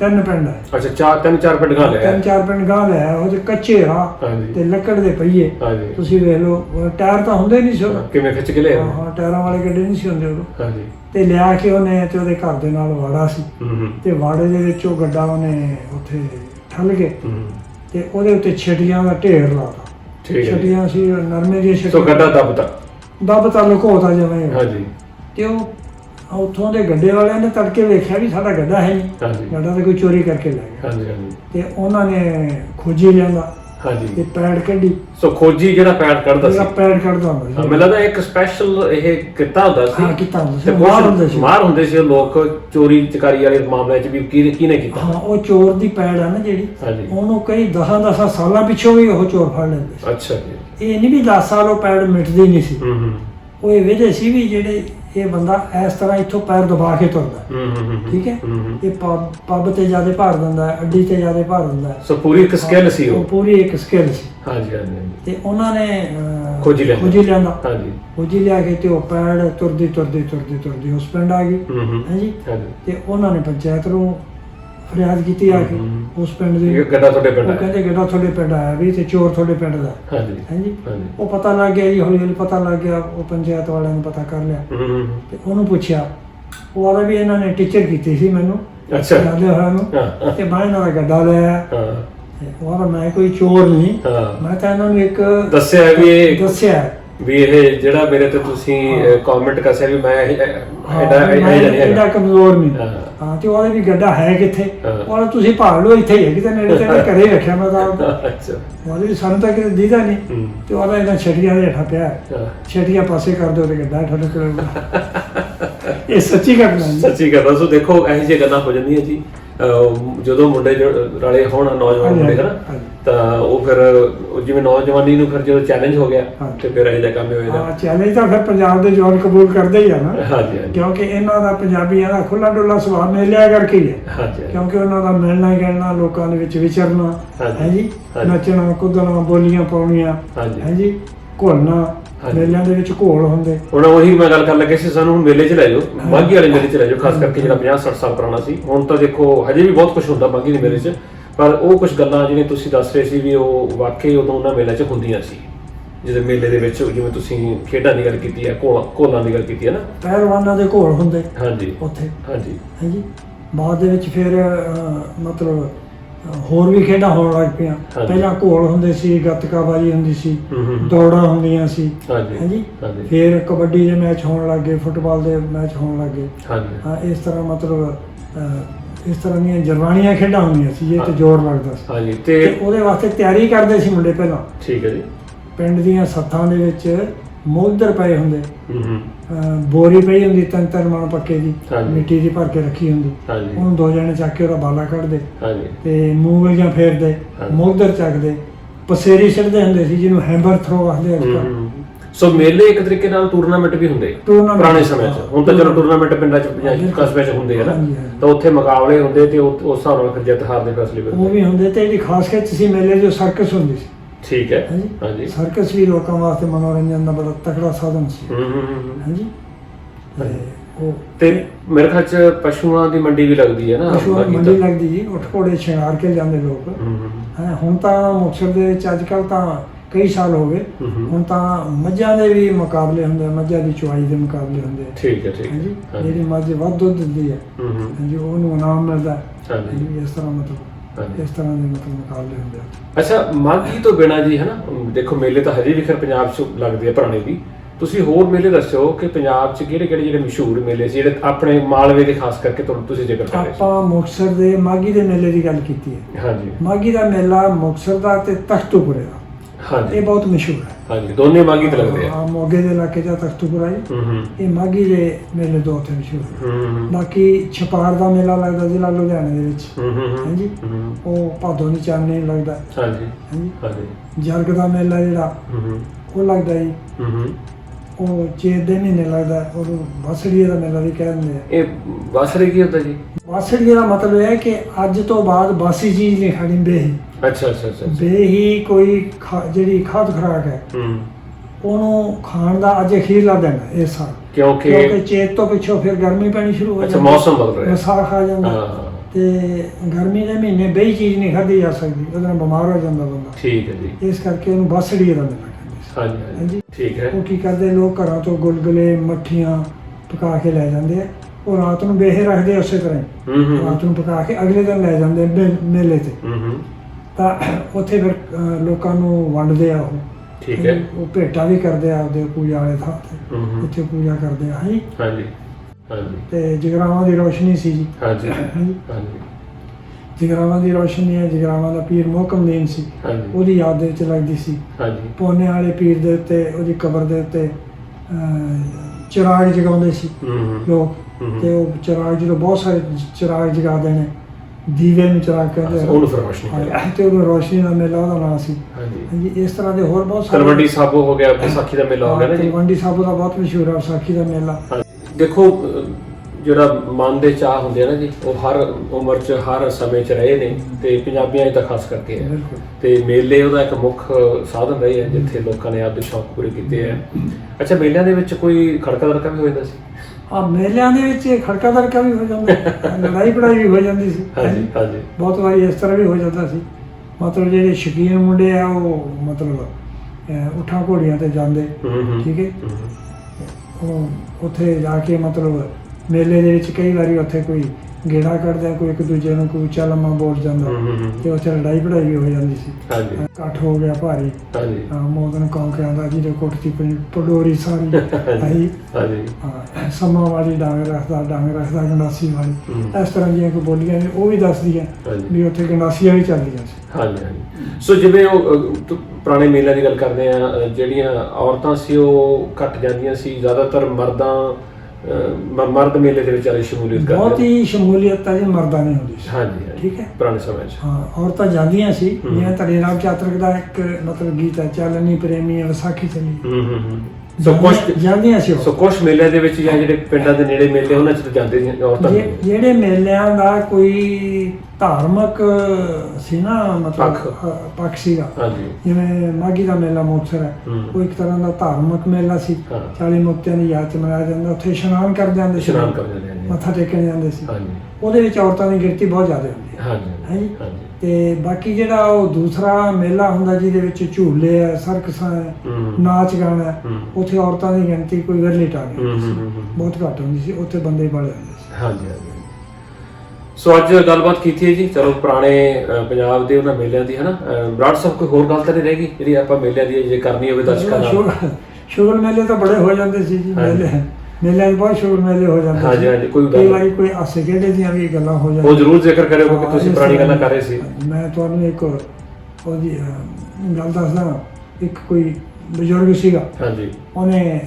[SPEAKER 2] ਤਿੰਨ ਪਿੰਡ ਹੈ।
[SPEAKER 1] ਅੱਛਾ ਚਾਰ ਤਿੰਨ ਚਾਰ ਪਿੰਡ ਗਾਂ ਲਿਆ
[SPEAKER 2] ਤਿੰਨ ਚਾਰ ਪਿੰਡ ਗਾਂ ਲਿਆ ਉਹਦੇ ਕੱਚੇ ਆ
[SPEAKER 1] ਹਾਂਜੀ।
[SPEAKER 2] ਤੇ ਲੱਕੜ ਦੇ
[SPEAKER 1] ਹਾਂਜੀ।
[SPEAKER 2] ਤੁਸੀਂ ਵੇਖ ਲਓ ਉਹ ਟਾਇਰ ਤਾਂ ਹੁੰਦੇ ਨਹੀਂ ਸੀ ਉਦੋਂ।
[SPEAKER 1] ਕਿਵੇਂ ਖਿੱਚ ਕੇ ਲਿਆ
[SPEAKER 2] ਹਾਂ ਹਾਂ ਟਾਇਰਾਂ ਵਾਲੇ ਗੱਡੇ ਨਹੀਂ ਸੀ ਹੁੰਦੇ ਉਦੋਂ
[SPEAKER 1] ਹਾਂਜੀ।
[SPEAKER 2] ਤੇ ਲਿਆ ਕੇ ਉਹਨੇ ਤੇ ਉਹਦੇ ਘਰ ਦੇ ਨਾਲ ਵਾੜਾ ਸੀ।
[SPEAKER 1] ਹੂੰ ਹੂੰ।
[SPEAKER 2] ਤੇ ਵਾੜੇ ਦੇ ਵਿੱਚ ਉਹ ਗੱਡਾ ਉਹਨੇ ਉੱਥੇ ਠੱਲ ਕੇ
[SPEAKER 1] ਹੂੰ
[SPEAKER 2] ਤੇ ਉਹਦੇ ਉੱਤੇ ਛਟੀਆਂ ਦਾ ਢੇਰ ਲਾਤਾ
[SPEAKER 1] ਠੀਕ ਹੈ ਜੀ।
[SPEAKER 2] ਛਟੀਆਂ ਸੀ ਨਰਮੇ ਦੀਆਂ
[SPEAKER 1] ਸੋ
[SPEAKER 2] ਛਟੀਆਂ
[SPEAKER 1] ਗੱਡਾ ਦੱਬਦਾ
[SPEAKER 2] ਦੱਬ ਤਾਂ ਲੁਕੋਤਾ ਜਿਵੇਂ।
[SPEAKER 1] ਹਾਂਜੀ।
[SPEAKER 2] ਤੇ ਉਹ ਉੱਥੋਂ ਦੇ ਗੱਡੇ ਵਾਲਿਆਂ ਨੇ ਤੜਕੇ ਵੇਖਿਆ ਵੀ ਸਾਡਾ ਗੱਡਾ ਹੈ ਨਹੀਂ।
[SPEAKER 1] ਹਾਂਜੀ।
[SPEAKER 2] ਗੱਡਾ ਤੇ ਕੋਈ ਚੋਰੀ ਕਰਕੇ ਲੈ ਗਿਆ।
[SPEAKER 1] ਹਾਂਜੀ ਹਾਂਜੀ।
[SPEAKER 2] ਤੇ ਉਹਨਾਂ ਨੇ ਖੋਜੀ ਲਿਆਂਦਾ। ਤੇ
[SPEAKER 1] ਹਾਂਜੀ
[SPEAKER 2] ਪੈੜ ਕੱਢੀ।
[SPEAKER 1] ਸੋ ਖੋਜੀ ਜਿਹੜਾ ਪੈਡ ਕੱਢਦਾ
[SPEAKER 2] ਜਿਹੜਾ
[SPEAKER 1] ਸੀ
[SPEAKER 2] ਪੈੜ ਕੱਢਦਾ ਹੁੰਦਾ ਸੀ।
[SPEAKER 1] ਮੈਨੂੰ ਲੱਗਦਾ ਇੱਕ ਸਪੈਸ਼ਲ ਇਹ ਕਿੱਤਾ ਹੁੰਦਾ ਸੀ।
[SPEAKER 2] ਹਾਂ ਕੀਤਾ ਹੁੰਦਾ
[SPEAKER 1] ਤੇ
[SPEAKER 2] ਸੀ ਮਾਰ ਹੁੰਦੇ ਸੀ।
[SPEAKER 1] ਮਾਰ ਹੁੰਦੇ ਸੀ ਉਹ ਲੋਕ ਚੋਰੀ ਚਕਾਰੀ ਵਾਲੇ ਮਾਮਲਿਆਂ 'ਚ ਵੀ ਕੀ ਕਿਹਨੇ ਕੀਤਾ?
[SPEAKER 2] ਹਾਂ ਉਹ ਚੋਰ ਦੀ ਪੈੜ ਆ ਨਾ ਜਿਹੜੀ।
[SPEAKER 1] ਹਾਂਜੀ।
[SPEAKER 2] ਉਹਨੂੰ ਕਈ 10 10 ਸਾਲਾਂ ਪਿੱਛੋਂ ਵੀ ਉਹ ਚੋਰ ਫੜ ਲੈਂਦੇ ਸੀ।
[SPEAKER 1] ਅੱਛਾ ਜੀ।
[SPEAKER 2] ਇਹ ਨਹੀਂ ਵੀ 10 ਸਾਲ ਉਹ ਪੈੜ ਮਿਟਦੀ ਨਹੀਂ ਸੀ।
[SPEAKER 1] ਹੂੰ ਹੂੰ।
[SPEAKER 2] ਉਹ ਇਹ ਵੇਦੇ ਸੀ ਵੀ ਜਿਹੜੇ ਇਹ ਬੰਦਾ ਇਸ ਤਰ੍ਹਾਂ ਇੱਥੋਂ ਪੈਰ ਦਬਾ ਕੇ ਤੁਰਦਾ। ਠੀਕ ਹੈ? ਇਹ ਪੱਬ ਪੱਬ ਤੇ ਜ਼ਿਆਦਾ ਭਾਰ ਦਿੰਦਾ ਹੈ ਅੱਡੀ ਤੇ ਜ਼ਿਆਦਾ ਭਾਰ ਦਿੰਦਾ ਹੈ।
[SPEAKER 1] ਸੋ ਪੂਰੀ ਇੱਕ ਸਕਿੱਲ ਸੀ
[SPEAKER 2] ਉਹ? ਪੂਰੀ ਇੱਕ ਸਕਿੱਲ ਸੀ।
[SPEAKER 1] ਹਾਂਜੀ ਹਾਂਜੀ ਹਾਂਜੀ।
[SPEAKER 2] ਤੇ ਉਹਨਾਂ ਨੇ
[SPEAKER 1] ਖੋਜੀ ਲਿਆਂਦਾ।
[SPEAKER 2] ਖੋਜੀ ਲਿਆਂਦਾ।
[SPEAKER 1] ਹਾਂਜੀ।
[SPEAKER 2] ਖੋਜੀ ਲਿਆ ਕੇ ਤੇ ਉਹ ਪੈੜ ਤੁਰਦੀ ਤੁਰਦੀ ਤੁਰਦੀ ਤੁਰਦੀ ਉਸ ਪਿੰਡ ਆ ਗਈ। ਹਾਂਜੀ। ਤੇ ਉਹਨਾਂ ਨੇ ਪੰਚਾਇਤ ਨੂੰ ਫਰਿਆਦ ਕੀਤੀ ਆ ਕੇ। ਉਸ ਪਿੰਡ ਦੇ
[SPEAKER 1] ਇਹ ਗੱਡਾ ਤੁਹਾਡੇ ਪਿੰਡ
[SPEAKER 2] ਉਹ
[SPEAKER 1] ਆਇਆ?
[SPEAKER 2] ਕਹਿੰਦੇ ਗੱਡਾ ਤੁਹਾਡੇ ਪਿੰਡ ਆਇਆ ਵੀ ਤੇ ਚੋਰ ਤੁਹਾਡੇ ਪਿੰਡ ਦਾ।
[SPEAKER 1] ਹਾਂਜੀ
[SPEAKER 2] ਹਾਂਜੀ।
[SPEAKER 1] ਹਾਂਜੀ।
[SPEAKER 2] ਉਹ ਪਤਾ ਲੱਗ ਗਿਆ ਜੀ ਹੌਲੀ ਹੌਲੀ ਪਤਾ ਲੱਗ ਗਿਆ ਉਹ ਪੰਚਾਇਤ ਵਾਲਿਆਂ ਨੇ ਪਤਾ ਕਰ ਲਿਆ।
[SPEAKER 1] ਹੂੰ ਹੂੰ
[SPEAKER 2] ਤੇ ਉਹਨੂੰ ਪੁੱਛਿਆ। ਉਹ ਆਦਾ ਵੀ ਇਹਨਾਂ ਨੇ ਟੀਚਰ ਕੀਤੀ ਸੀ ਮੈਨੂੰ।
[SPEAKER 1] ਅੱਛਾ।
[SPEAKER 2] ਜਾਂਦੇ ਹੋਇਆ ਨੂੰ?
[SPEAKER 1] ਹਾਂ
[SPEAKER 2] ਤੇ ਮੈਂ ਇਹਨਾਂ ਦਾ ਗੱਡਾ ਲਿਆ
[SPEAKER 1] ਹਾਂ।
[SPEAKER 2] ਤੇ ਉਹ ਆਦਾ ਮੈਂ ਕੋਈ ਚੋਰ ਨਹੀਂ।
[SPEAKER 1] ਹਾਂ।
[SPEAKER 2] ਮੈਂ ਤਾਂ ਇਹਨਾਂ ਨੂੰ ਇੱਕ
[SPEAKER 1] ਦੱਸਿਆ ਵੀ ਇਹ
[SPEAKER 2] ਦੱਸਿਆ।
[SPEAKER 1] ਵੀ ਇਹ ਜਿਹੜਾ ਮੇਰੇ ਤੇ ਤੁਸੀਂ ਕਮੈਂਟ ਕਰਸਿਆ ਵੀ ਮੈਂ ਇਹਦਾ ਨਹੀਂ
[SPEAKER 2] ਇਹਦਾ ਕਮਜ਼ੋਰ ਨਹੀਂ
[SPEAKER 1] ਹਾਂ।
[SPEAKER 2] ਤੇ ਉਹਦੇ ਵੀ ਗੱਡਾ ਹੈ ਕਿੱਥੇ। ਉਹ ਤੁਸੀਂ ਭਾਲ ਲਓ ਇੱਥੇ ਹੀ ਕਿਤੇ ਨੇੜੇ ਤੇ ਘਰੇ ਰੱਖਿਆ ਮੈਂ ਤਾਂ।
[SPEAKER 1] ਅੱਛਾ।
[SPEAKER 2] ਉਹਦੇ ਸਾਨੂੰ ਤਾਂ ਕਿਤੇ ਦੀਦਾ ਨਹੀਂ। ਤੇ ਉਹਦਾ ਇਹਨਾਂ ਛੜੀਆਂ ਦੇ ਹੇਠਾਂ ਪਿਆ। ਛੜੀਆਂ ਪਾਸੇ ਕਰ ਦਿਓ ਤੇ ਗੱਡਾ ਤੁਹਾਡੇ ਕੋਲ। ਇਹ ਸੱਚੀ ਘਟਨਾ
[SPEAKER 1] ਸੱਚੀ ਗੱਲ ਆ। ਸੋ ਦੇਖੋ ਇਹੋ ਜਿਹੀਆਂ ਗੱਲਾਂ ਹੋ ਜਾਂਦੀਆਂ ਜੀ। ਜਦੋਂ ਮੁੰਡੇ ਜੋ ਰਲੇ ਹੋਣ ਨੌਜਵਾਨ
[SPEAKER 2] ਹਾਂਜੀ,
[SPEAKER 1] ਮੁੰਡੇ ਹਨਾ
[SPEAKER 2] ਹਾਂਜੀ।
[SPEAKER 1] ਤਾਂ ਉਹ ਫਿਰ ਉਹ ਜਿਵੇਂ ਨੌਜਵਾਨੀ ਨੂੰ ਫਿਰ ਜਦੋਂ ਚੈਲੰਜ ਹੋ ਗਿਆ
[SPEAKER 2] ਹਾਂਜੀ।
[SPEAKER 1] ਤੇ ਫਿਰ ਇਹੋ ਜਿਹਾ ਕੰਮ ਹੋਇਆ
[SPEAKER 2] ਹਾਂ ਚੈਲੰਜ ਤਾਂ ਫਿਰ ਪੰਜਾਬ ਦੇ ਜਵਾਨ ਕਬੂਲ ਕਰਦੇ ਹੀ ਆ ਨਾ
[SPEAKER 1] ਹਾਂਜੀ ਹਾਂਜੀ
[SPEAKER 2] ਕਿਉਂਕਿ ਇਹਨਾਂ ਦਾ ਪੰਜਾਬੀਆਂ ਦਾ ਖੁੱਲਾ ਡੁੱਲਾ ਸੁਭਾਅ ਮੇਲਿਆ ਕਰਕੇ ਹੀ ਹੈ
[SPEAKER 1] ਹਾਂਜੀ ਹਾਂਜੀ।
[SPEAKER 2] ਕਿਉਂਕਿ ਉਹਨਾਂ ਦਾ ਮਿਲਣਾ ਗਿਲਣਾ ਲੋਕਾਂ ਦੇ ਵਿੱਚ ਵਿਚਰਨਾ
[SPEAKER 1] ਹਾਂਜੀ।
[SPEAKER 2] ਹੈ ਜੀ
[SPEAKER 1] ਹਾਂਜੀ।
[SPEAKER 2] ਨੱਚਣਾ ਕੁੱਦਣਾ ਬੋਲੀਆਂ ਪਾਉਣੀਆਂ
[SPEAKER 1] ਹਾਂਜੀ।
[SPEAKER 2] ਹੈ ਜੀ ਘੋਲਣਾ। ਮੇਲਿਆਂ ਦੇ ਵਿੱਚ ਘੋਲ ਹੁੰਦੇ।
[SPEAKER 1] ਹੁਣ ਉਹੀ ਮੈਂ ਗੱਲ ਕਰਨ ਲੱਗੇ ਸੀ ਸਾਨੂੰ ਹੁਣ ਮੇਲੇ 'ਚ ਲੈ ਜਾਓ ਮਾਘੀ ਵਾਲੇ ਮੇਲੇ 'ਚ ਲੈ ਜਾਓ ਖਾਸ ਕਰਕੇ ਜਿਹੜਾ 50 60 ਸਾਲ ਪੁਰਾਣਾ ਸੀ। ਹੁਣ ਤਾਂ ਦੇਖੋ ਹਜੇ ਵੀ ਬਹੁਤ ਕੁਝ ਹੁੰਦਾ ਮਾਘੀ ਦੇ ਮੇਲੇ 'ਚ। ਪਰ ਉਹ ਕੁਝ ਗੱਲਾਂ ਜਿਹੜੀਆਂ ਤੁਸੀਂ ਦੱਸ ਰਹੇ ਸੀ ਵੀ ਉਹ ਵਾਕਈ ਉਦੋਂ ਉਹਨਾਂ ਮੇਲਿਆਂ 'ਚ ਹੁੰਦੀਆਂ ਸੀ। ਜਿਹਦੇ ਮੇਲੇ ਦੇ ਵਿੱਚ ਜਿਵੇਂ ਤੁਸੀਂ ਖੇਡਾਂ ਦੀ ਗੱਲ ਕੀਤੀ ਹੈ ਕੋਲਾ ਕੋਲਾਂ ਦੀ ਗੱਲ ਕੀਤੀ ਹੈ ਨਾ?
[SPEAKER 2] ਪਹਿਲਵਾਨਾਂ ਦੇ ਘੋਲ ਹੁੰਦੇ
[SPEAKER 1] ਹਾਂਜੀ।
[SPEAKER 2] ਉੱਥੇ।
[SPEAKER 1] ਹਾਂਜੀ।
[SPEAKER 2] ਹੈ ਜੀ? ਬਾਅਦ ਦੇ ਵਿੱਚ ਫਿਰ ਮਤਲਬ ਹੋਰ ਵੀ ਖੇਡਾਂ ਹੋਣ ਲੱਗ ਪਈਆਂ।
[SPEAKER 1] ਹਾਂਜੀ।
[SPEAKER 2] ਪਹਿਲਾਂ ਘੋਲ ਹੁੰਦੇ ਸੀ ਗੱਤਕਾਬਾਜ਼ੀ ਹੁੰਦੀ ਸੀ
[SPEAKER 1] ਹੂੰ ਹੂੰ
[SPEAKER 2] ਦੌੜਾਂ ਹੁੰਦੀਆਂ ਸੀ।
[SPEAKER 1] ਹਾਂਜੀ
[SPEAKER 2] ਫਿਰ ਕਬੱਡੀ ਦੇ ਮੈਚ ਹੋਣ ਲੱਗੇ ਫੁੱਟਬਾਲ ਦੇ ਮੈਚ ਹੋਣ ਲੱਗੇ
[SPEAKER 1] ਹਾਂਜੀ।
[SPEAKER 2] ਹਾਂ ਇਸ ਤਰ੍ਹਾਂ ਮਤਲਬ ਅਹ, ਇਸ ਤਰ੍ਹਾਂ ਦੀਆਂ ਜਰਵਾਣੀਆਂ ਖੇਡਾਂ ਹੁੰਦੀਆਂ ਸੀ ਇਹ ਤੇ ਜ਼ੋਰ ਲੱਗਦਾ ਸੀ।
[SPEAKER 1] ਹਾਂਜੀ
[SPEAKER 2] ਤੇ
[SPEAKER 1] ਤੇ
[SPEAKER 2] ਉਹਦੇ ਵਾਸਤੇ ਤਿਆਰੀ ਕਰਦੇ ਸੀ ਮੁੰਡੇ ਪਹਿਲਾਂ।
[SPEAKER 1] ਠੀਕ ਹੈ ਜੀ।
[SPEAKER 2] ਪਿੰਡ ਦੀਆਂ ਸੱਥਾਂ ਦੇ ਵਿੱਚ ਮੋਲਦਰ ਪਏ ਹੁੰਦੇ।
[SPEAKER 1] ਹੂੰ ਹੂੰ।
[SPEAKER 2] ਅਹ, ਬੋਰੀ ਪਈ ਹੁੰਦੀ ਤਿੰਨ ਤਿੰਨ ਮਣ ਪੱਕੇ ਦੀ
[SPEAKER 1] ਹਾਂਜੀ।
[SPEAKER 2] ਮਿੱਟੀ ਦੀ ਭਰ ਕੇ ਰੱਖੀ ਹੁੰਦੀ।
[SPEAKER 1] ਹਾਂਜੀ।
[SPEAKER 2] ਉਹਨੂੰ ਦੋ ਜਣੇ ਚੱਕ ਕੇ ਉਹਦਾ ਬਾਲਾ ਕੱਢਦੇ।
[SPEAKER 1] ਹਾਂਜੀ।
[SPEAKER 2] ਤੇ ਮੂੰਗਲੀਆਂ ਫੇਰਦੇ
[SPEAKER 1] ਹਾਂਜੀ।
[SPEAKER 2] ਮੋਲਦਰ ਚੱਕਦੇ। ਪਸੇਰੀ ਸਿੱਟਦੇ ਹੁੰਦੇ ਸੀ ਜਿਹਨੂੰ ਹੈਂਬਰ ਥਰੋ ਆਖਦੇ ਅੱਜ
[SPEAKER 1] ਹੂੰ। ਸੋ ਮੇਲੇ ਇੱਕ ਤਰੀਕੇ ਨਾਲ ਟੂਰਨਾਮੈਂਟ ਵੀ ਹੁੰਦੇ। ਪੁਰਾਣੇ ਸਮੇਂ 'ਚ। ਹੁਣ ਤਾਂ ਚਲੋ ਟੂਰਨਾਮੈਂਟ ਪਿੰਡਾਂ 'ਚ ਜਾਂ। ਕਸਬਿਆਂ 'ਚ ਹੁੰਦੇ ਆ ਨਾ।
[SPEAKER 2] ਹਾਂਜੀ, ਹਾਂਜੀ।
[SPEAKER 1] ਤਾਂ ਉੱਥੇ ਮੁਕਾਬਲੇ ਹੁੰਦੇ ਤੇ ਉਹ- ਉਸ ਹਿਸਾਬ ਨਾਲ ਫਿਰ ਜਿੱਤ ਹਾਰ ਦੇ ਫੈਸਲੇ
[SPEAKER 2] ਉਹ ਵੀ ਹੁੰਦੇ ਤੇ ਇਹਦੀ ਖਾਸ ਖਿੱਚ ਸੀ ਮੇਲੇ ਜੋ ਸਰਕਸ ਹੁੰਦੀ ਸੀ।
[SPEAKER 1] ਠੀਕ ਹੈ।
[SPEAKER 2] ਹਾਂਜੀ।
[SPEAKER 1] ਹਾਂਜੀ।
[SPEAKER 2] ਸਰਕਸ ਵੀ ਲੋਕਾਂ ਵਾਸਤੇ ਮਨੋਰੰਜਨ ਦਾ ਬੜਾ ਤਕੜਾ ਸਾਧਨ ਸੀ।
[SPEAKER 1] ਹੂੰ, ਹੂੰ, ਹੂੰ, ਹੂੰ।
[SPEAKER 2] ਹਾਂਜੀ। ਤੇ ਉਹ
[SPEAKER 1] ਤੇ ਮੇਰੇ ਖਿਆਲ 'ਚ ਪਸ਼ੂਆਂ ਦੀ ਮੰਡੀ ਵੀ ਲੱਗਦੀ ਹੈ ਨਾ
[SPEAKER 2] ਪਸ਼ੂਆਂ ਦੀ
[SPEAKER 1] ਬਾਕੀ
[SPEAKER 2] ਮੰਡੀ
[SPEAKER 1] ਤਾਂ-
[SPEAKER 2] ਲੱਗਦੀ ਜੀ ਉੱਠ ਘੋੜੇ ਸ਼ਿੰਗਾਰ ਕੇ ਜਾਂਦੇ ਲੋਕ।
[SPEAKER 1] ਹੂੰ, ਹੂੰ,
[SPEAKER 2] ਹੈਂ, ਹੁਣ ਤਾਂ ਮੁਕਤਸਰ ਦੇ ਵਿੱਚ ਅੱਜ ਕੱਲ ਤਾਂ ਕਈ ਸਾਲ ਹੋ ਗਏ।
[SPEAKER 1] ਹੂੰ ਹੂੰ।
[SPEAKER 2] ਹੁਣ ਤਾਂ ਮੱਝਾਂ ਦੇ ਵੀ ਮੁਕਾਬਲੇ ਹੁੰਦੇ ਆ ਮੱਝਾਂ ਦੀ ਚੁਆਈ ਦੇ ਮੁਕਾਬਲੇ ਹੁੰਦੇ ਆ।
[SPEAKER 1] ਠੀਕ ਹੈ ਠੀਕ ਹੈ।
[SPEAKER 2] ਹਾਂਜੀ।
[SPEAKER 1] ਹਾਂਜੀ।
[SPEAKER 2] ਜਿਹੜੀ ਮੱਝ ਵੱਧ ਦੁੱਧ ਦਿੰਦੀ ਹੈ
[SPEAKER 1] ਹੂੰ ਹੂੰ।
[SPEAKER 2] ਹਾਂਜੀ ਉਹਨੂੰ ਇਨਾਮ ਮਿਲਦਾ। ਹੈ।
[SPEAKER 1] ਹਾਂਜੀ।
[SPEAKER 2] ਹਾਂਜੀ ਇਸ ਤਰ੍ਹਾਂ ਮਤਲਬ। ਇਸ ਤਰ੍ਹਾਂ ਦੇ ਮਤਲਬ ਮੁਕਾਬਲੇ ਹੁੰਦੇ ਆ।
[SPEAKER 1] ਅੱਛਾ ਮਾਘੀ ਤੋਂ ਬਿਨਾ ਜੀ ਹਨਾ ਦੇਖੋ ਮੇਲੇ ਤਾਂ ਹਜੇ ਵੀ ਖੈਰ ਪੰਜਾਬ 'ਚ ਲੱਗਦੇ ਆ ਪੁਰਾਣੇ ਵੀ। ਤੁਸੀਂ ਹੋਰ ਮੇਲੇ ਦੱਸੋ ਕਿ ਪੰਜਾਬ 'ਚ ਕਿਹੜੇ ਕਿਹੜੇ ਜਿਹੜੇ ਮਸ਼ਹੂਰ ਮੇਲੇ ਸੀ ਜਿਹੜੇ ਆਪਣੇ ਮਾਲਵੇ ਦੇ ਖਾਸ ਕਰਕੇ ਤੁਹਾਨੂੰ ਤੁਸੀਂ ਜ਼ਿਕਰ ਕਰ ਰਹੇ
[SPEAKER 2] ਆਪਾਂ ਮੁਕਤਸਰ ਦੇ ਮਾਗੀ ਦੇ ਮੇਲੇ ਦੀ ਗੱਲ ਕੀਤੀ ਹੈ।
[SPEAKER 1] ਹਾਂਜੀ।
[SPEAKER 2] ਮਾਗੀ ਦਾ ਮੇਲਾ ਮੁਕਤਸਰ ਦਾ ਤੇ ਤਖਤੂਪੁਰੇ ਦਾ।
[SPEAKER 1] ਹਾਂਜੀ।
[SPEAKER 2] ਇਹ ਬਹੁਤ ਮਸ਼ਹੂਰ ਹੈ।
[SPEAKER 1] ਹਾਂਜੀ ਦੋਨੇ ਮਾਘੀ ਤੇ ਲੱਗਦੇ ਆ।
[SPEAKER 2] ਹਾਂ, ਮੋਗੇ ਦੇ ਇਲਾਕੇ ਦਾ ਤਖਤੂਪੁਰਾ ਜੀ।
[SPEAKER 1] ਹੂੰ ਹੂੰ।
[SPEAKER 2] ਇਹ ਮਾਗੀ ਦੇ ਮੇਲੇ ਦੋ ਉੱਥੇ ਮਸ਼ਹੂਰ ਹੈ ਬਾਕੀ ਛਪਾਰ ਦਾ ਮੇਲਾ ਲੱਗਦਾ ਜ਼ਿਲ੍ਹਾ ਲੁਧਿਆਣੇ ਦੇ ਵਿੱਚ।
[SPEAKER 1] ਹੂੰ ਹੂੰ ਹੂੰ।
[SPEAKER 2] ਹਾਂਜੀ।
[SPEAKER 1] ਹੂੰ
[SPEAKER 2] ਉਹ ਭਾਦੋਂ ਦੀ ਚਾਨਣੀ ਲੱਗਦਾ।
[SPEAKER 1] ਹਾਂਜੀ।
[SPEAKER 2] ਹਾਂਜੀ।
[SPEAKER 1] ਹਾਂਜੀ।
[SPEAKER 2] ਜਰਗ ਦਾ ਮੇਲਾ ਜਿਹੜਾ
[SPEAKER 1] ਹੂੰ ਹੂੰ।
[SPEAKER 2] ਉਹ ਲੱਗਦਾ ਜੀ।
[SPEAKER 1] ਹੂੰ ਹੂੰ।
[SPEAKER 2] ਉਹ ਚੇਤ ਦੇ ਮਹੀਨੇ ਲੱਗਦਾ। ਉਹਨੂੰ ਬਾਸੜੀਏ ਦਾ ਮੇਲਾ ਵੀ ਕਹਿ ਦਿੰਦੇ ਆ।
[SPEAKER 1] ਇਹ ਵਾਸਰੇ ਕੀ ਹੁੰਦਾ ਜੀ?
[SPEAKER 2] ਬਾਸੜੀਏ ਦਾ ਮਤਲਬ ਇਹ ਹੈ ਕਿ ਅੱਜ ਤੋਂ ਬਾਅਦ ਬਾਸੀ ਚੀਜ਼ ਨਹੀਂ ਖਾਣੀ ਬੇਹੀ
[SPEAKER 1] ਅੱਛਾ ਅੱਛਾ ਅੱਛਾ।
[SPEAKER 2] ਬੇਹੀ ਕੋਈ ਖਾ- ਜਿਹੜੀ ਖਾਦ ਖਰਾਕ ਹੈ
[SPEAKER 1] ਹੂੰ।
[SPEAKER 2] ਉਹਨੂੰ ਖਾਣ ਦਾ ਅੱਜ ਅਖੀਰਲਾ ਦਿਨ ਹੈ ਇਸ ਸਾਲ।
[SPEAKER 1] ਕਿਉਂਕਿ
[SPEAKER 2] ਕਿਉਂਕਿ ਚੇਤ ਤੋਂ ਪਿੱਛੋਂ ਫਿਰ ਗਰਮੀ ਪੈਣੀ ਸ਼ੁਰੂ ਹੋ
[SPEAKER 1] ਅੱਛਾ ਮੌਸਮ ਬਦਲ ਰਿਹਾ।
[SPEAKER 2] ਵਿਸਾਖ ਆ ਜਾਂਦਾ
[SPEAKER 1] ਹਾਂ।
[SPEAKER 2] ਤੇ ਗਰਮੀ ਦੇ ਮਹੀਨੇ ਬੇਹੀ ਚੀਜ਼ ਨਹੀਂ ਖਾਧੀ ਜਾ ਸਕਦੀ ਉਹਦੇ ਨਾਲ ਬਿਮਾਰ ਹੋ ਜਾਂਦਾ ਬੰਦਾ।
[SPEAKER 1] ਠੀਕ ਹੈ ਜੀ।
[SPEAKER 2] ਇਸ ਕਰਕੇ ਉਹਨੂੰ ਬਾਸੜੀਏ ਦਾ ਮੇਲਾ ਕਹਿੰਦੇ ਸੀ
[SPEAKER 1] ਹਾਂਜੀ ਹਾਂਜੀ।
[SPEAKER 2] ਹਾਂਜੀ।
[SPEAKER 1] ਠੀਕ ਹੈ।
[SPEAKER 2] ਉਹ ਕੀ ਕਰਦੇ ਲੋਕ ਘਰਾਂ ਤੋਂ ਗੁਲਗੁਲੇ ਮੱਠੀਆਂ ਪਕਾ ਕੇ ਲੈ ਜਾਂਦੇ ਆ। ਉਹ ਰਾਤ ਨੂੰ ਬੇਹੇ ਰੱਖਦੇ ਆ ਉਸੇ ਤਰ੍ਹਾਂ ਹੀ
[SPEAKER 1] ਹੂੰ ਹੂੰ।
[SPEAKER 2] ਰਾਤ ਨੂੰ ਪਕਾ ਕੇ ਅਗਲੇ ਦਿਨ ਲੈ ਜਾਂਦੇ ਆ ਮੇ- ਮੇਲੇ ਤੇ।
[SPEAKER 1] ਹੂੰ ਹੂੰ।
[SPEAKER 2] ਤਾਂ ਉੱਥੇ ਫਿਰ ਅਹ, ਲੋਕਾਂ ਨੂੰ ਵੰਡਦੇ ਆ ਉਹ।
[SPEAKER 1] ਠੀਕ ਹੈ।
[SPEAKER 2] ਉਹ ਭੇਟਾ ਵੀ ਕਰਦੇ ਆ ਆਪਦੇ ਪੂਜਾ ਵਾਲੇ ਥਾਂ ਤੇ। ਉੱਥੇ ਪੂਜਾ ਕਰਦੇ ਆ ਹਾਂਜੀ
[SPEAKER 1] ਹਾਂਜੀ ਹਾਂਜੀ।
[SPEAKER 2] ਤੇ ਜਗਰਾਵਾਂ ਦੀ ਰੋਸ਼ਨੀ ਸੀ ਜੀ।
[SPEAKER 1] ਹਾਂਜੀ
[SPEAKER 2] ਹਾਂਜੀ
[SPEAKER 1] ਹਾਂਜੀ।
[SPEAKER 2] ਜਗਰਾਵਾਂ ਦੀ ਰੋਸ਼ਨੀ ਹੈ ਜਗਰਾਵਾਂ ਦਾ ਪੀਰ ਮੋਹਕਮਦੀਨ ਸੀ।
[SPEAKER 1] ਹਾਂਜੀ।
[SPEAKER 2] ਉਹਦੀ ਯਾਦ ਦੇ ਵਿੱਚ ਲੱਗਦੀ ਸੀ।
[SPEAKER 1] ਹਾਂਜੀ।
[SPEAKER 2] ਪੋਨੇ ਵਾਲੇ ਪੀਰ ਦੇ ਉੱਤੇ ਉਹਦੀ ਕਬਰ ਦੇ ਉੱਤੇ ਅਹ, ਚਿਰਾਗ ਜਗਾਉਂਦੇ ਸੀ ਲੋਕ। ਤੇ ਉਹ ਚਿਰਾਗ ਜਦੋਂ ਬਹੁਤ ਸਾਰੇ ਚਿਰਾਗ ਜਗਾਦੇ ਨੇ ਦੀਵੇ ਨੂੰ ਚਿਰਾਗ ਕਹਿੰਦੇ ਆ
[SPEAKER 1] ਉਹਨੂੰ ਫਿਰ ਰੋਸ਼ਨੀ ਕਰੇ
[SPEAKER 2] ਹਾਂ, ਤੇ ਉਹ ਰੋਸ਼ਨੀ ਦਾ ਮੇਲਾ ਉਹਦਾ ਨਾਮ ਸੀ।
[SPEAKER 1] ਹਾਂਜੀ।
[SPEAKER 2] ਹਾਂਜੀ ਇਸ ਤਰ੍ਹਾਂ ਦੇ ਹੋਰ ਬਹੁਤ
[SPEAKER 1] ਤਲਵੰਡੀ ਸਾਬੋ ਹੋ ਗਿਆ ਵਿਸਾਖੀ ਦਾ ਮੇਲਾ ਹੋ ਗਿਆ ਨਾ ਜੀ।
[SPEAKER 2] ਤਲਵੰਡੀ ਸਾਬੋ ਦਾ ਬਹੁਤ ਮਸ਼ਹੂਰ ਹੈ ਵਿਸਾਖੀ ਦਾ ਮੇਲਾ।
[SPEAKER 1] ਦੇਖੋ ਜਿਹੜਾ ਮਨ ਦੇ ਚਾਹ ਹੁੰਦੇ ਆ ਨਾ ਜੀ ਉਹ ਹਰ ਉਮਰ 'ਚ ਹਰ ਸਮੇਂ 'ਚ ਰਹੇ ਨੇ ਤੇ ਪੰਜਾਬੀਆਂ 'ਚ ਤਾਂ ਖਾਸ ਕਰਕੇ ਹੈ।
[SPEAKER 2] ਬਿਲਕੁਲ।
[SPEAKER 1] ਤੇ ਮੇਲੇ ਉਹਦਾ ਇੱਕ ਮੁੱਖ ਸਾਧਨ ਰਹੇ ਹੈ ਜਿੱਥੇ ਲੋਕਾਂ ਨੇ ਆਪਦੇ ਸ਼ੌਕ ਪੂਰੇ ਕੀਤੇ ਆ ਅੱਛਾ ਮੇਲਿਆਂ ਦੇ ਵਿੱਚ ਕੋਈ ਖੜਕਾ ਦੜਕਾ ਵੀ ਹੋ ਜਾਂਦਾ ਸੀ?
[SPEAKER 2] ਆ ਮੇਲਿਆਂ ਦੇ ਵਿੱਚ ਖੜਕਾ ਦੜਕਾ ਵੀ ਹੋ ਜਾਂਦਾ ਲੜਾਈ ਪੜਾਈ ਵੀ ਹੋ ਜਾਂਦੀ ਸੀ।
[SPEAKER 1] ਹਾਂਜੀ ਹਾਂਜੀ।
[SPEAKER 2] ਬਹੁਤ ਵਾਰੀ ਇਸ ਤਰ੍ਹਾਂ ਵੀ ਹੋ ਜਾਂਦਾ ਸੀ। ਮਤਲਬ ਜਿਹੜੇ ਸ਼ਕੀਨ ਮੁੰਡੇ ਆ ਉਹ ਮਤਲਬ ਉਠਾਂ ਘੋੜੀਆਂ ਤੇ ਜਾਂਦੇ। ਠੀਕ ਹੂੰ। ਉਹ ਉੱਥੇ ਜਾ ਕੇ ਮਤਲਬ ਮੇਲੇ ਦੇ ਵਿੱਚ ਕਈ ਵਾਰੀ ਉੱਥੇ ਕੋਈ ਗੇੜਾ ਕੱਢਦਾ ਕੋਈ ਇੱਕ ਦੂਜੇ ਨੂੰ ਕੋਈ ਉੱਚਾ ਲੰਮਾ ਬੋਲ ਜਾਂਦਾ। ਤੇ ਉੱਥੇ ਲੜਾਈ ਪੜਾਈ ਵੀ ਹੋ ਜਾਂਦੀ ਸੀ।
[SPEAKER 1] ਹਾਂਜੀ।
[SPEAKER 2] ਇਕੱਠ ਹੋ ਗਿਆ ਭਾਰੀ।
[SPEAKER 1] ਹਾਂਜੀ।
[SPEAKER 2] ਹਾਂ, ਮੋਦਨ ਕੌਂ ਕੇ ਆਂਦਾ ਜਿਹਦੇ ਕੋਠੀ ਪਈ ਪਡੋਰੀ ਸਾਰੀ।
[SPEAKER 1] ਹਾਂਜੀ।
[SPEAKER 2] ਹਾਂ, ਸਮਾਂ ਵਾਲੀ ਡਾਂਗ ਰੱਖਦਾ ਡਾਂਗ ਰੱਖਦਾ ਗੰਡਾਸੀ ਵਾਲੀ। ਇਸ ਤਰ੍ਹਾਂ ਦੀਆਂ ਕੋਈ ਬੋਲੀਆਂ ਨੇ ਉਹ ਵੀ ਦੱਸਦੀਆਂ ਵੀ ਉੱਥੇ ਗੰਡਾਸੀਆਂ ਵੀ ਚੱਲਦੀਆਂ ਸੀ।
[SPEAKER 1] ਹਾਂਜੀ ਹਾਂਜੀ। ਸੋ ਜਿਵੇਂ ਉਹ ਪੁਰਾਣੇ ਮੇਲਿਆਂ ਦੀ ਗੱਲ ਕਰਦੇ ਆ ਜਿਹੜੀਆਂ ਔਰਤਾਂ ਸੀ ਉਹ ਘਟ ਜਾਂਦੀਆਂ ਸੀ ਜ਼ਿਆਦਾਤਰ ਮਰਦਾਂ ਅਹ, ਮਰਦ ਮੇਲੇ ਦੇ ਵਿੱਚ ਆਲੇ ਸ਼ਮੂਲੀਅਤ ਕਰਦੇ
[SPEAKER 2] ਬਹੁਤ ਹੀ? ਸ਼ਮੂਲੀਅਤ ਤਾਂ ਜੀ ਮਰਦਾਂ ਨਹੀਂ ਹੁੰਦੀ ਸੀ।
[SPEAKER 1] ਹਾਂਜੀ ਹਾਂਜੀ।
[SPEAKER 2] ਠੀਕ ਹੈ?
[SPEAKER 1] ਪੁਰਾਣੇ ਸਮੇਂ 'ਚ।
[SPEAKER 2] ਹਾਂ ਔਰਤਾਂ ਜਾਂਦੀਆਂ ਸੀ। ਜਿਵੇਂ ਧੜੇ ਰਾਮ ਚਾਤਰਕ ਦਾ ਇੱਕ ਮਤਲਬ ਗੀਤ ਹੈ ਚੱਲਣੀ ਪ੍ਰੇਮੀ ਵਿਸਾਖੀ ਚੱਲੀ
[SPEAKER 1] ਹੂੰ ਹੂੰ ਹੂੰ। ਸੋ ਕੁਝ
[SPEAKER 2] ਜਾਂਦੀਆਂ ਸੀ ਉਹ
[SPEAKER 1] ਸੋ ਕੁਝ ਮੇਲਿਆਂ ਦੇ ਵਿੱਚ ਜਾਂ ਜਿਹੜੇ ਪਿੰਡਾਂ ਦੇ ਨੇੜੇ ਮੇਲੇ ਉਹਨਾਂ 'ਚ ਤਾਂ ਜਾਂਦੇ ਸੀ ਔਰਤਾਂ
[SPEAKER 2] ਜੇ- ਜਿਹੜੇ ਮੇਲਿਆਂ ਦਾ ਕੋਈ ਧਾਰਮਿਕ ਸੀ ਨਾ ਮਤਲਬ
[SPEAKER 1] ਪੱਖ।
[SPEAKER 2] ਅ, ਪੱਖ ਸੀਗਾ।
[SPEAKER 1] ਹਾਂਜੀ।
[SPEAKER 2] ਜਿਵੇਂ ਮਾਗੀ ਦਾ ਮੇਲਾ ਮੁਕਤਸਰ ਹੈ
[SPEAKER 1] ਹੂੰ।
[SPEAKER 2] ਉਹ ਇੱਕ ਤਰ੍ਹਾਂ ਦਾ ਧਾਰਮਿਕ ਮੇਲਾ ਸੀ।
[SPEAKER 1] ਹਾਂ।
[SPEAKER 2] 40 ਮੁਕਤਿਆਂ ਦੀ ਯਾਦ ਚ ਮਨਾਇਆ ਜਾਂਦਾ ਉੱਥੇ ਇਸ਼ਨਾਨ ਕਰ ਜਾਂਦੇ ਸੀ।
[SPEAKER 1] ਇਸ਼ਨਾਨ ਕਰ ਜਾਂਦੇ ਨੇ
[SPEAKER 2] ਮੱਥਾ ਟੇਕਣ ਜਾਂਦੇ ਸੀ।
[SPEAKER 1] ਹਾਂਜੀ।
[SPEAKER 2] ਉਹਦੇ ਵਿੱਚ ਔਰਤਾਂ ਦੀ ਗਿਣਤੀ ਬਹੁਤ ਜ਼ਿਆਦਾ ਹੁੰਦੀ ਹੈ।
[SPEAKER 1] ਹਾਂਜੀ।
[SPEAKER 2] ਹਾਂਜੀ।
[SPEAKER 1] ਹਾਂਜੀ।
[SPEAKER 2] ਤੇ ਬਾਕੀ ਜਿਹੜਾ ਉਹ ਦੂਸਰਾ ਮੇਲਾ ਹੁੰਦਾ ਜਿਹਦੇ ਵਿੱਚ ਝੂਲੇ ਹੈ ਸਰਕਸਾਂ ਹੈ। ਨਾਚ ਗਾਣਾ ਹੈ। ਉੱਥੇ ਔਰਤਾਂ ਦੀ ਗਿਣਤੀ ਕੋਈ ਵਿਰਲੀ
[SPEAKER 1] ਹੂੰ ਹੂੰ।
[SPEAKER 2] ਬਹੁਤ ਘੱਟ ਹੁੰਦੀ ਸੀ ਉੱਥੇ ਬੰਦੇ ਬੜੇ ਹੁੰਦੇ ਸੀ।
[SPEAKER 1] ਹਾਂਜੀ ਹਾਂਜੀ ਸੋ ਅੱਜ ਗੱਲਬਾਤ ਕੀਤੀ ਹੈ ਜੀ। ਚਲੋ ਪੁਰਾਣੇ ਪੰਜਾਬ ਦੇ ਉਹਨਾਂ ਮੇਲਿਆਂ ਦੀ ਹਨਾ? ਬਰਾੜ ਸਾਹਿਬ ਕੋਈ ਹੋਰ ਗੱਲ ਤਾਂ ਨਹੀਂ ਰਹਿ ਗਈ? ਜਿਹੜੀ ਆਪਾਂ ਮੇਲਿਆਂ ਦੀ ਜੇ ਕਰਨੀ ਹੋਵੇ ਦਰਸ਼ਕਾਂ ਨਾਲ।
[SPEAKER 2] ਸ਼ੁਗਰ ਮੇਲੇ ਤਾਂ ਬੜੇ ਹੋ ਜਾਂਦੇ ਸੀ ਜੀ
[SPEAKER 1] ਹਾਂਜੀ।
[SPEAKER 2] ਮੇਲੇ ਬਹੁਤ ਸ਼ੁਗਰ ਮੇਲੇ ਹੋ ਜਾਂਦੇ
[SPEAKER 1] ਹਾਂਜੀ, ਹਾਂਜੀ, ਕੋਈ ਗੱਲ
[SPEAKER 2] ਕਈ
[SPEAKER 1] ਨਹੀਂ।
[SPEAKER 2] ਵਾਰੀ ਕੋਈ ਹਾਸੇ ਖੇਡੇ ਦੀਆਂ ਵੀ ਗੱਲਾਂ ਹੋ
[SPEAKER 1] ਉਹ
[SPEAKER 2] ਜਾਂਦੀਆਂ
[SPEAKER 1] ਜ਼ਰੂਰ ਜ਼ਿਕਰ ਕਰਿਓ
[SPEAKER 2] ਹਾਂ,
[SPEAKER 1] ਤੁਸੀਂ ਪੁਰਾਣੀ ਗੱਲਾਂ ਕਰ ਰਹੇ ਸੀ
[SPEAKER 2] ਮੈਂ ਤੁਹਾਨੂੰ ਇੱਕ ਉਹਦੀ ਅਹ, ਗੱਲ ਦੱਸਦਾ ਇੱਕ ਕੋਈ ਬਜ਼ੁਰਗ ਸੀਗਾ
[SPEAKER 1] ਹਾਂਜੀ
[SPEAKER 2] ਉਹਨੇ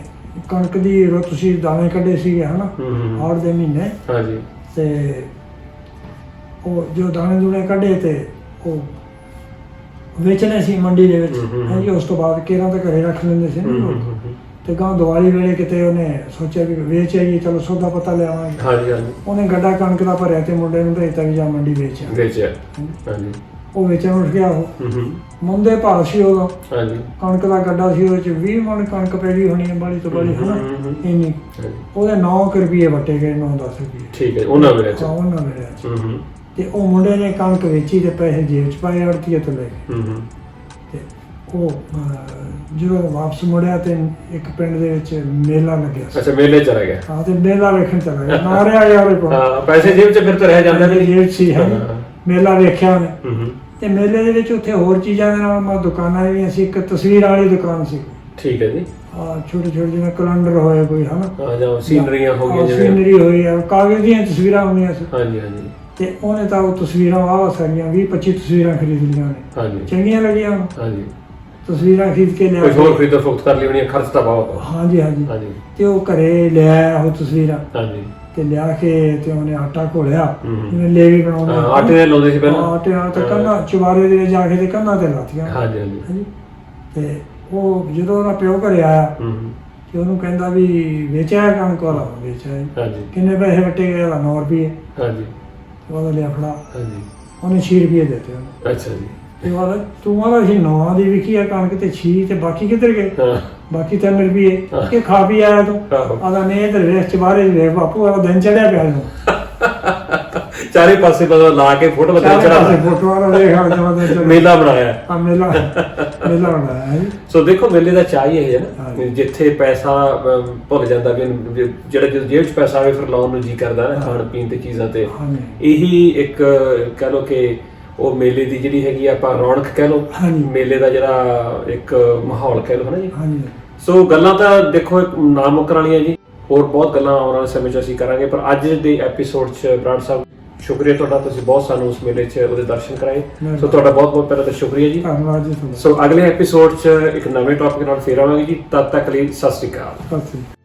[SPEAKER 2] ਕਣਕ ਦੀ ਰੁੱਤ ਸੀ ਦਾਣੇ ਕੱਢੇ ਸੀਗੇ ਹਨਾ
[SPEAKER 1] ਹੂੰ ਹੂੰ ਹੂੰ।
[SPEAKER 2] ਔਰ ਦੇ ਮਹੀਨੇ
[SPEAKER 1] ਹਾਂਜੀ
[SPEAKER 2] ਤੇ ਉਹ ਜੋ ਦਾਣੇ ਦੂਣੇ ਕੱਢੇ ਤੇ ਉਹ ਵੇਚਣੇ ਸੀ ਮੰਡੀ ਦੇ ਵਿੱਚ। ਹਾਂਜੀ ਉਸ ਤੋਂ ਬਾਅਦ ਕੇਰਾਂ ਤਾਂ ਘਰੇ ਰੱਖ ਲੈਂਦੇ ਸੀ ਨਾ
[SPEAKER 1] ਹੂੰ ਹੂੰ
[SPEAKER 2] ਲੋਕ।
[SPEAKER 1] ਹੂੰ।
[SPEAKER 2] ਤੇ ਗਾਂ ਦੀਵਾਲੀ ਵੇਲੇ ਕਿਤੇ ਉਹਨੇ ਸੋਚਿਆ ਵੀ ਵੇਚ ਆਈਏ ਚਲੋ ਸੌਦਾ ਪਤਾ ਲਿਆਵਾਂਗੇ
[SPEAKER 1] ਹਾਂਜੀ ਹਾਂਜੀ।
[SPEAKER 2] ਉਹਨੇ ਗੱਡਾ ਕਣਕ ਦਾ ਭਰਿਆ ਤੇ ਮੁੰਡੇ ਨੂੰ ਭੇਜਤਾ ਵੀ ਜਾ ਮੰਡੀ ਵੇਚ ਆ
[SPEAKER 1] ਵੇਚਿਆ। ਹਾਂਜੀ।
[SPEAKER 2] ਉਹ ਵੇਚਣ ਉੱਠ ਗਿਆ ਉਹ।
[SPEAKER 1] ਹੂੰ ਹੂੰ।
[SPEAKER 2] ਮੁੰਡੇ ਭਾਅ ਸੀ ਉਦੋਂ।
[SPEAKER 1] ਹਾਂਜੀ।
[SPEAKER 2] ਕਣਕ ਦਾ ਗੱਡਾ ਸੀ ਉਹਦੇ ਚ 20 ਮਣ ਕਣਕ ਪੈੜੀ ਹੋਣੀ ਹੈ ਬਾਲੀ ਤੋਂ ਬਾਲੀ ਹਨਾ। ਇੰਨੀ। ਉਹਦੇ 9 ਰੁਪਏ ਵਟੇ ਗਏ 9-10 ਰੁਪਏ।
[SPEAKER 1] ਠੀਕ ਹੈ ਉਹਨਾਂ ਵੇਲੇ ਚ।
[SPEAKER 2] ਹਾਂ ਉਹਨਾਂ
[SPEAKER 1] ਹੂੰ ਹੂੰ।
[SPEAKER 2] ਤੇ ਉਹ ਮੁੰਡੇ ਨੇ ਕਣਕ ਵੇਚੀ ਤੇ ਪੈਸੇ ਜੇਬ ਚ ਪਾਏ ਅੜਤੀਏ ਤੋਂ ਲੈ ਕੇ
[SPEAKER 1] ਹੂੰ ਹੂੰ।
[SPEAKER 2] ਉਹ ਅਹ, ਜਦੋਂ ਵਾਪਸ ਮੁੜਿਆ ਤੇ ਇੱਕ ਪਿੰਡ ਦੇ ਵਿੱਚ ਮੇਲਾ ਲੱਗਿਆ ਸੀ।
[SPEAKER 1] ਅੱਛਾ ਮੇਲੇ ਚਲਾ ਗਿਆ।
[SPEAKER 2] ਹਾਂ ਤੇ ਮੇਲਾ ਵੇਖਣ ਚਲਾ ਗਿਆ। ਨਾ ਰਿਹਾ ਗਿਆ ਉਹਦੇ ਕੋਲ
[SPEAKER 1] ਹਾਂ ਪੈਸੇ ਜੇਬ 'ਚ ਫਿਰ ਤਾਂ ਰਹਿ ਜਾਂਦੇ ਨੇ
[SPEAKER 2] ਜੇਬ 'ਚ ਹੀ। ਮੇਲਾ ਵੇਖਿਆ ਉਹਨੇ।
[SPEAKER 1] ਹੂੰ ਹੂੰ।
[SPEAKER 2] ਤੇ ਮੇਲੇ ਦੇ ਵਿੱਚ ਉੱਥੇ ਹੋਰ ਚੀਜ਼ਾਂ ਦੇ ਨਾਲ ਮੈਂ ਦੁਕਾਨਾਂ ਵੀ ਸੀ ਇੱਕ ਤਸਵੀਰਾਂ ਵਾਲੀ ਦੁਕਾਨ ਸੀ।
[SPEAKER 1] ਠੀਕ ਹੈ ਜੀ।
[SPEAKER 2] ਆ ਛੋਟੇ ਛੋਟੇ ਜਿਵੇਂ ਕੈਲੰਡਰ ਹੋਏ ਕੋਈ ਹਨਾ?
[SPEAKER 1] ਹਾਂ ਜਾਂ ਸੀਨਰੀਆਂ ਹੋ ਗਈਆਂ ਜਿਵੇਂ।
[SPEAKER 2] ਸੀਨਰੀ ਹੋਈ ਆ ਕਾਗਜ਼ ਦੀਆਂ ਤਸਵੀਰਾਂ ਹੁੰਦੀਆਂ ਸੀ।
[SPEAKER 1] ਹਾਂਜੀ ਹਾਂਜੀ।
[SPEAKER 2] ਤੇ ਉਹਨੇ ਤਾਂ ਉਹ ਤਸਵੀਰਾਂ ਵਾਹ ਸਾਰੀਆਂ 20 25 ਤਸਵੀਰਾਂ ਖਰੀਦ ਲਈਆਂ ਨੇ
[SPEAKER 1] ਹਾਂਜੀ।
[SPEAKER 2] ਚੰਗੀਆਂ ਲੱਗੀਆਂ ਉਹਨੂੰ।
[SPEAKER 1] ਹਾਂਜੀ।
[SPEAKER 2] ਤਸਵੀਰਾਂ ਖਰੀਦ ਕੇ ਲਿਆ
[SPEAKER 1] ਕੁਝ ਹੋਰ ਖਰੀਦੋ ਫੁਕਤ ਕਰ ਲਈ ਹੋਣੀ ਹੈ, ਖਰਚ ਤਾਂ ਬਹੁਤ ਆ।
[SPEAKER 2] ਹਾਂਜੀ ਹਾਂਜੀ।
[SPEAKER 1] ਹਾਂਜੀ।
[SPEAKER 2] ਤੇ ਉਹ ਘਰੇ ਲੈ ਆਇਆ ਉਹ ਤਸਵੀਰਾਂ।
[SPEAKER 1] ਹਾਂਜੀ।
[SPEAKER 2] ਤੇ ਲਿਆ ਕੇ ਤੇ ਉਹਨੇ ਆਟਾ ਘੋਲਿਆ। ਜਿਵੇਂ ਲੇਵੀ ਬਣਾਉਂਦੇ
[SPEAKER 1] ਹਾਂ। ਆਟੇ ਲਾਉਂਦੇ ਸੀ
[SPEAKER 2] ਹਾਂ,
[SPEAKER 1] ਪਹਿਲਾਂ
[SPEAKER 2] ਆਟੇ ਨਾਲ ਤੇ
[SPEAKER 1] ਹਾਂ।
[SPEAKER 2] ਕੰਨਾਂ ਚੁਬਾਰੇ ਦੇ ਵਿੱਚ ਜਾ ਕੇ ਤੇ ਕੰਨਾਂ ਤੇ ਲਾਤੀਆਂ।
[SPEAKER 1] ਹਾਂਜੀ ਹਾਂਜੀ।
[SPEAKER 2] ਹਾਂਜੀ। ਤੇ ਉਹ ਜਦੋਂ ਉਹਦਾ ਪਿਓ ਘਰੇ ਆਇਆ
[SPEAKER 1] ਹੂੰ ਹੂੰ,
[SPEAKER 2] ਤੇ ਉਹਨੂੰ ਕਹਿੰਦਾ ਵੀ ਵੇਚਿਆ ਕਣਕ ਵਾਲਾ ਵੇਚਿਆ ਜੀ।
[SPEAKER 1] ਹਾਂਜੀ।
[SPEAKER 2] ਕਿੰਨੇ ਪੈਸੇ ਵੱਟੇ ਗਏ ਉਹਦਾ? 9 ਰੁਪਏ।
[SPEAKER 1] ਹਾਂਜੀ।
[SPEAKER 2] ਤੇ ਉਹਦਾ ਲਿਆ ਫੜਾ।
[SPEAKER 1] ਹਾਂਜੀ।
[SPEAKER 2] ਉਹਨੇ 6 ਰੁਪਏ ਦਿੱਤੇ ਉਹਨੂੰ।
[SPEAKER 1] ਅੱਛਾ ਜੀ।
[SPEAKER 2] ਤੇ ਉਹਦਾ ਤੂੰ ਉਹਦਾ ਸੀ 9 ਦੀ ਵਿਕੀ ਆ ਕਣਕ ਤੇ 6 ਤੇ ਬਾਕੀ ਕਿੱਧਰ ਗਏ?
[SPEAKER 1] ਹਾਂ।
[SPEAKER 2] ਬਾਕੀ 3 ਰੁਪਏ।
[SPEAKER 1] ਹਾਂ।
[SPEAKER 2] ਕਿ ਖਾ ਪੀ ਆਇਆ ਤੂੰ।
[SPEAKER 1] ਆਹੋ।
[SPEAKER 2] ਆਦਾ ਨੇ ਇਧਰ ਵੇਖ ਚਬਾਰੇ ਵੇਖ ਬਾਪੂ ਉਹਦਾ ਦਿਨ ਚੜਿਆ ਪਿਆ ਨੂੰ
[SPEAKER 1] ਚਾਰੇ ਪਾਸੇ ਬਦਲ ਲਾ ਕੇ ਫੋਟੋ ਬਦਲ ਚੜਾ
[SPEAKER 2] ਫੋਟੋਆਂ ਦਾ ਵੇਖ ਆ ਜਮਾ ਚੜਿਆ
[SPEAKER 1] ਮੇਲਾ ਬਣਾਇਆ।
[SPEAKER 2] ਆ ਮੇਲਾ ਮੇਲਾ ਬਣਾਇਆ ਹੈ। ਜੀ।
[SPEAKER 1] ਸੋ ਦੇਖੋ ਮੇਲੇ ਦਾ ਚਾਹ ਹੀ ਇਹ ਹੈ ਨਾ।
[SPEAKER 2] ਹਾਂਜੀ।
[SPEAKER 1] ਜਿੱਥੇ ਪੈਸਾ ਅਮ, ਭੁੱਲ ਜਾਂਦਾ ਵੀ ਵੀ ਜਿਹੜਾ ਜਦੋਂ ਜੇਬ 'ਚ ਪੈਸਾ ਆਵੇ ਫਿਰ ਲਾਉਣ ਨੂੰ ਜੀ ਕਰਦਾ ਨਾ ਖਾਣ ਪੀਣ ਤੇ ਚੀਜ਼ਾਂ ਤੇ।
[SPEAKER 2] ਹਾਂਜੀ
[SPEAKER 1] ਇਹੀ ਇੱਕ ਕਹਿ ਲੋ ਕਿ ਉਹ ਮੇਲੇ ਦੀ ਜਿਹੜੀ ਹੈਗੀ ਆ ਆਪਾਂ ਰੌਣਕ ਕਹਿ ਲੋ
[SPEAKER 2] ਹਾਂਜੀ।
[SPEAKER 1] ਮੇਲੇ ਦਾ ਜਿਹੜਾ ਇੱਕ ਮਾਹੌਲ ਕਹਿ ਲੋ ਹਨਾ ਜੀ?
[SPEAKER 2] ਹਾਂਜੀ।
[SPEAKER 1] ਸੋ ਗੱਲਾਂ ਤਾਂ ਦੇਖੋ ਨਾ ਮੁੱਕਣ ਵਾਲੀਆਂ ਜੀ। ਹੋਰ ਬਹੁਤ ਗੱਲਾਂ ਆਉਣ ਵਾਲੇ ਸਮੇਂ 'ਚ ਅਸੀਂ ਕਰਾਂਗੇ ਪਰ ਅੱਜ ਦੇ ਐਪੀਸੋਡ 'ਚ ਬਰਾੜ ਸਾਹਿਬ ਸ਼ੁਕਰੀਆ ਤੁਹਾਡਾ ਤੁਸੀਂ ਬਹੁਤ ਸਾਨੂੰ ਉਸ ਮੇਲੇ 'ਚ ਉਹਦੇ ਦਰਸ਼ਨ ਕਰਾਏ। ਸੋ ਤੁਹਾਡਾ ਬਹੁਤ ਬਹੁਤ ਪਹਿਲਾਂ ਤਾਂ ਸ਼ੁਕਰੀਆ ਜੀ।
[SPEAKER 2] ਧੰਨਵਾਦ ਜੀ ਤੁਹਾਡਾ।
[SPEAKER 1] ਸੋ ਅਗਲੇ ਐਪੀਸੋਡ 'ਚ ਇੱਕ ਨਵੇਂ ਟੌਪਿਕ ਨਾਲ ਫੇਰ ਆਵਾਂਗੇ ਜੀ। ਤਦ ਤੱਕ ਲਈ ਸਤਿ ਸ਼੍ਰੀ ਅਕਾਲ।
[SPEAKER 2] ਸਤਿ ਸ੍ਰੀ ਅਕਾਲ।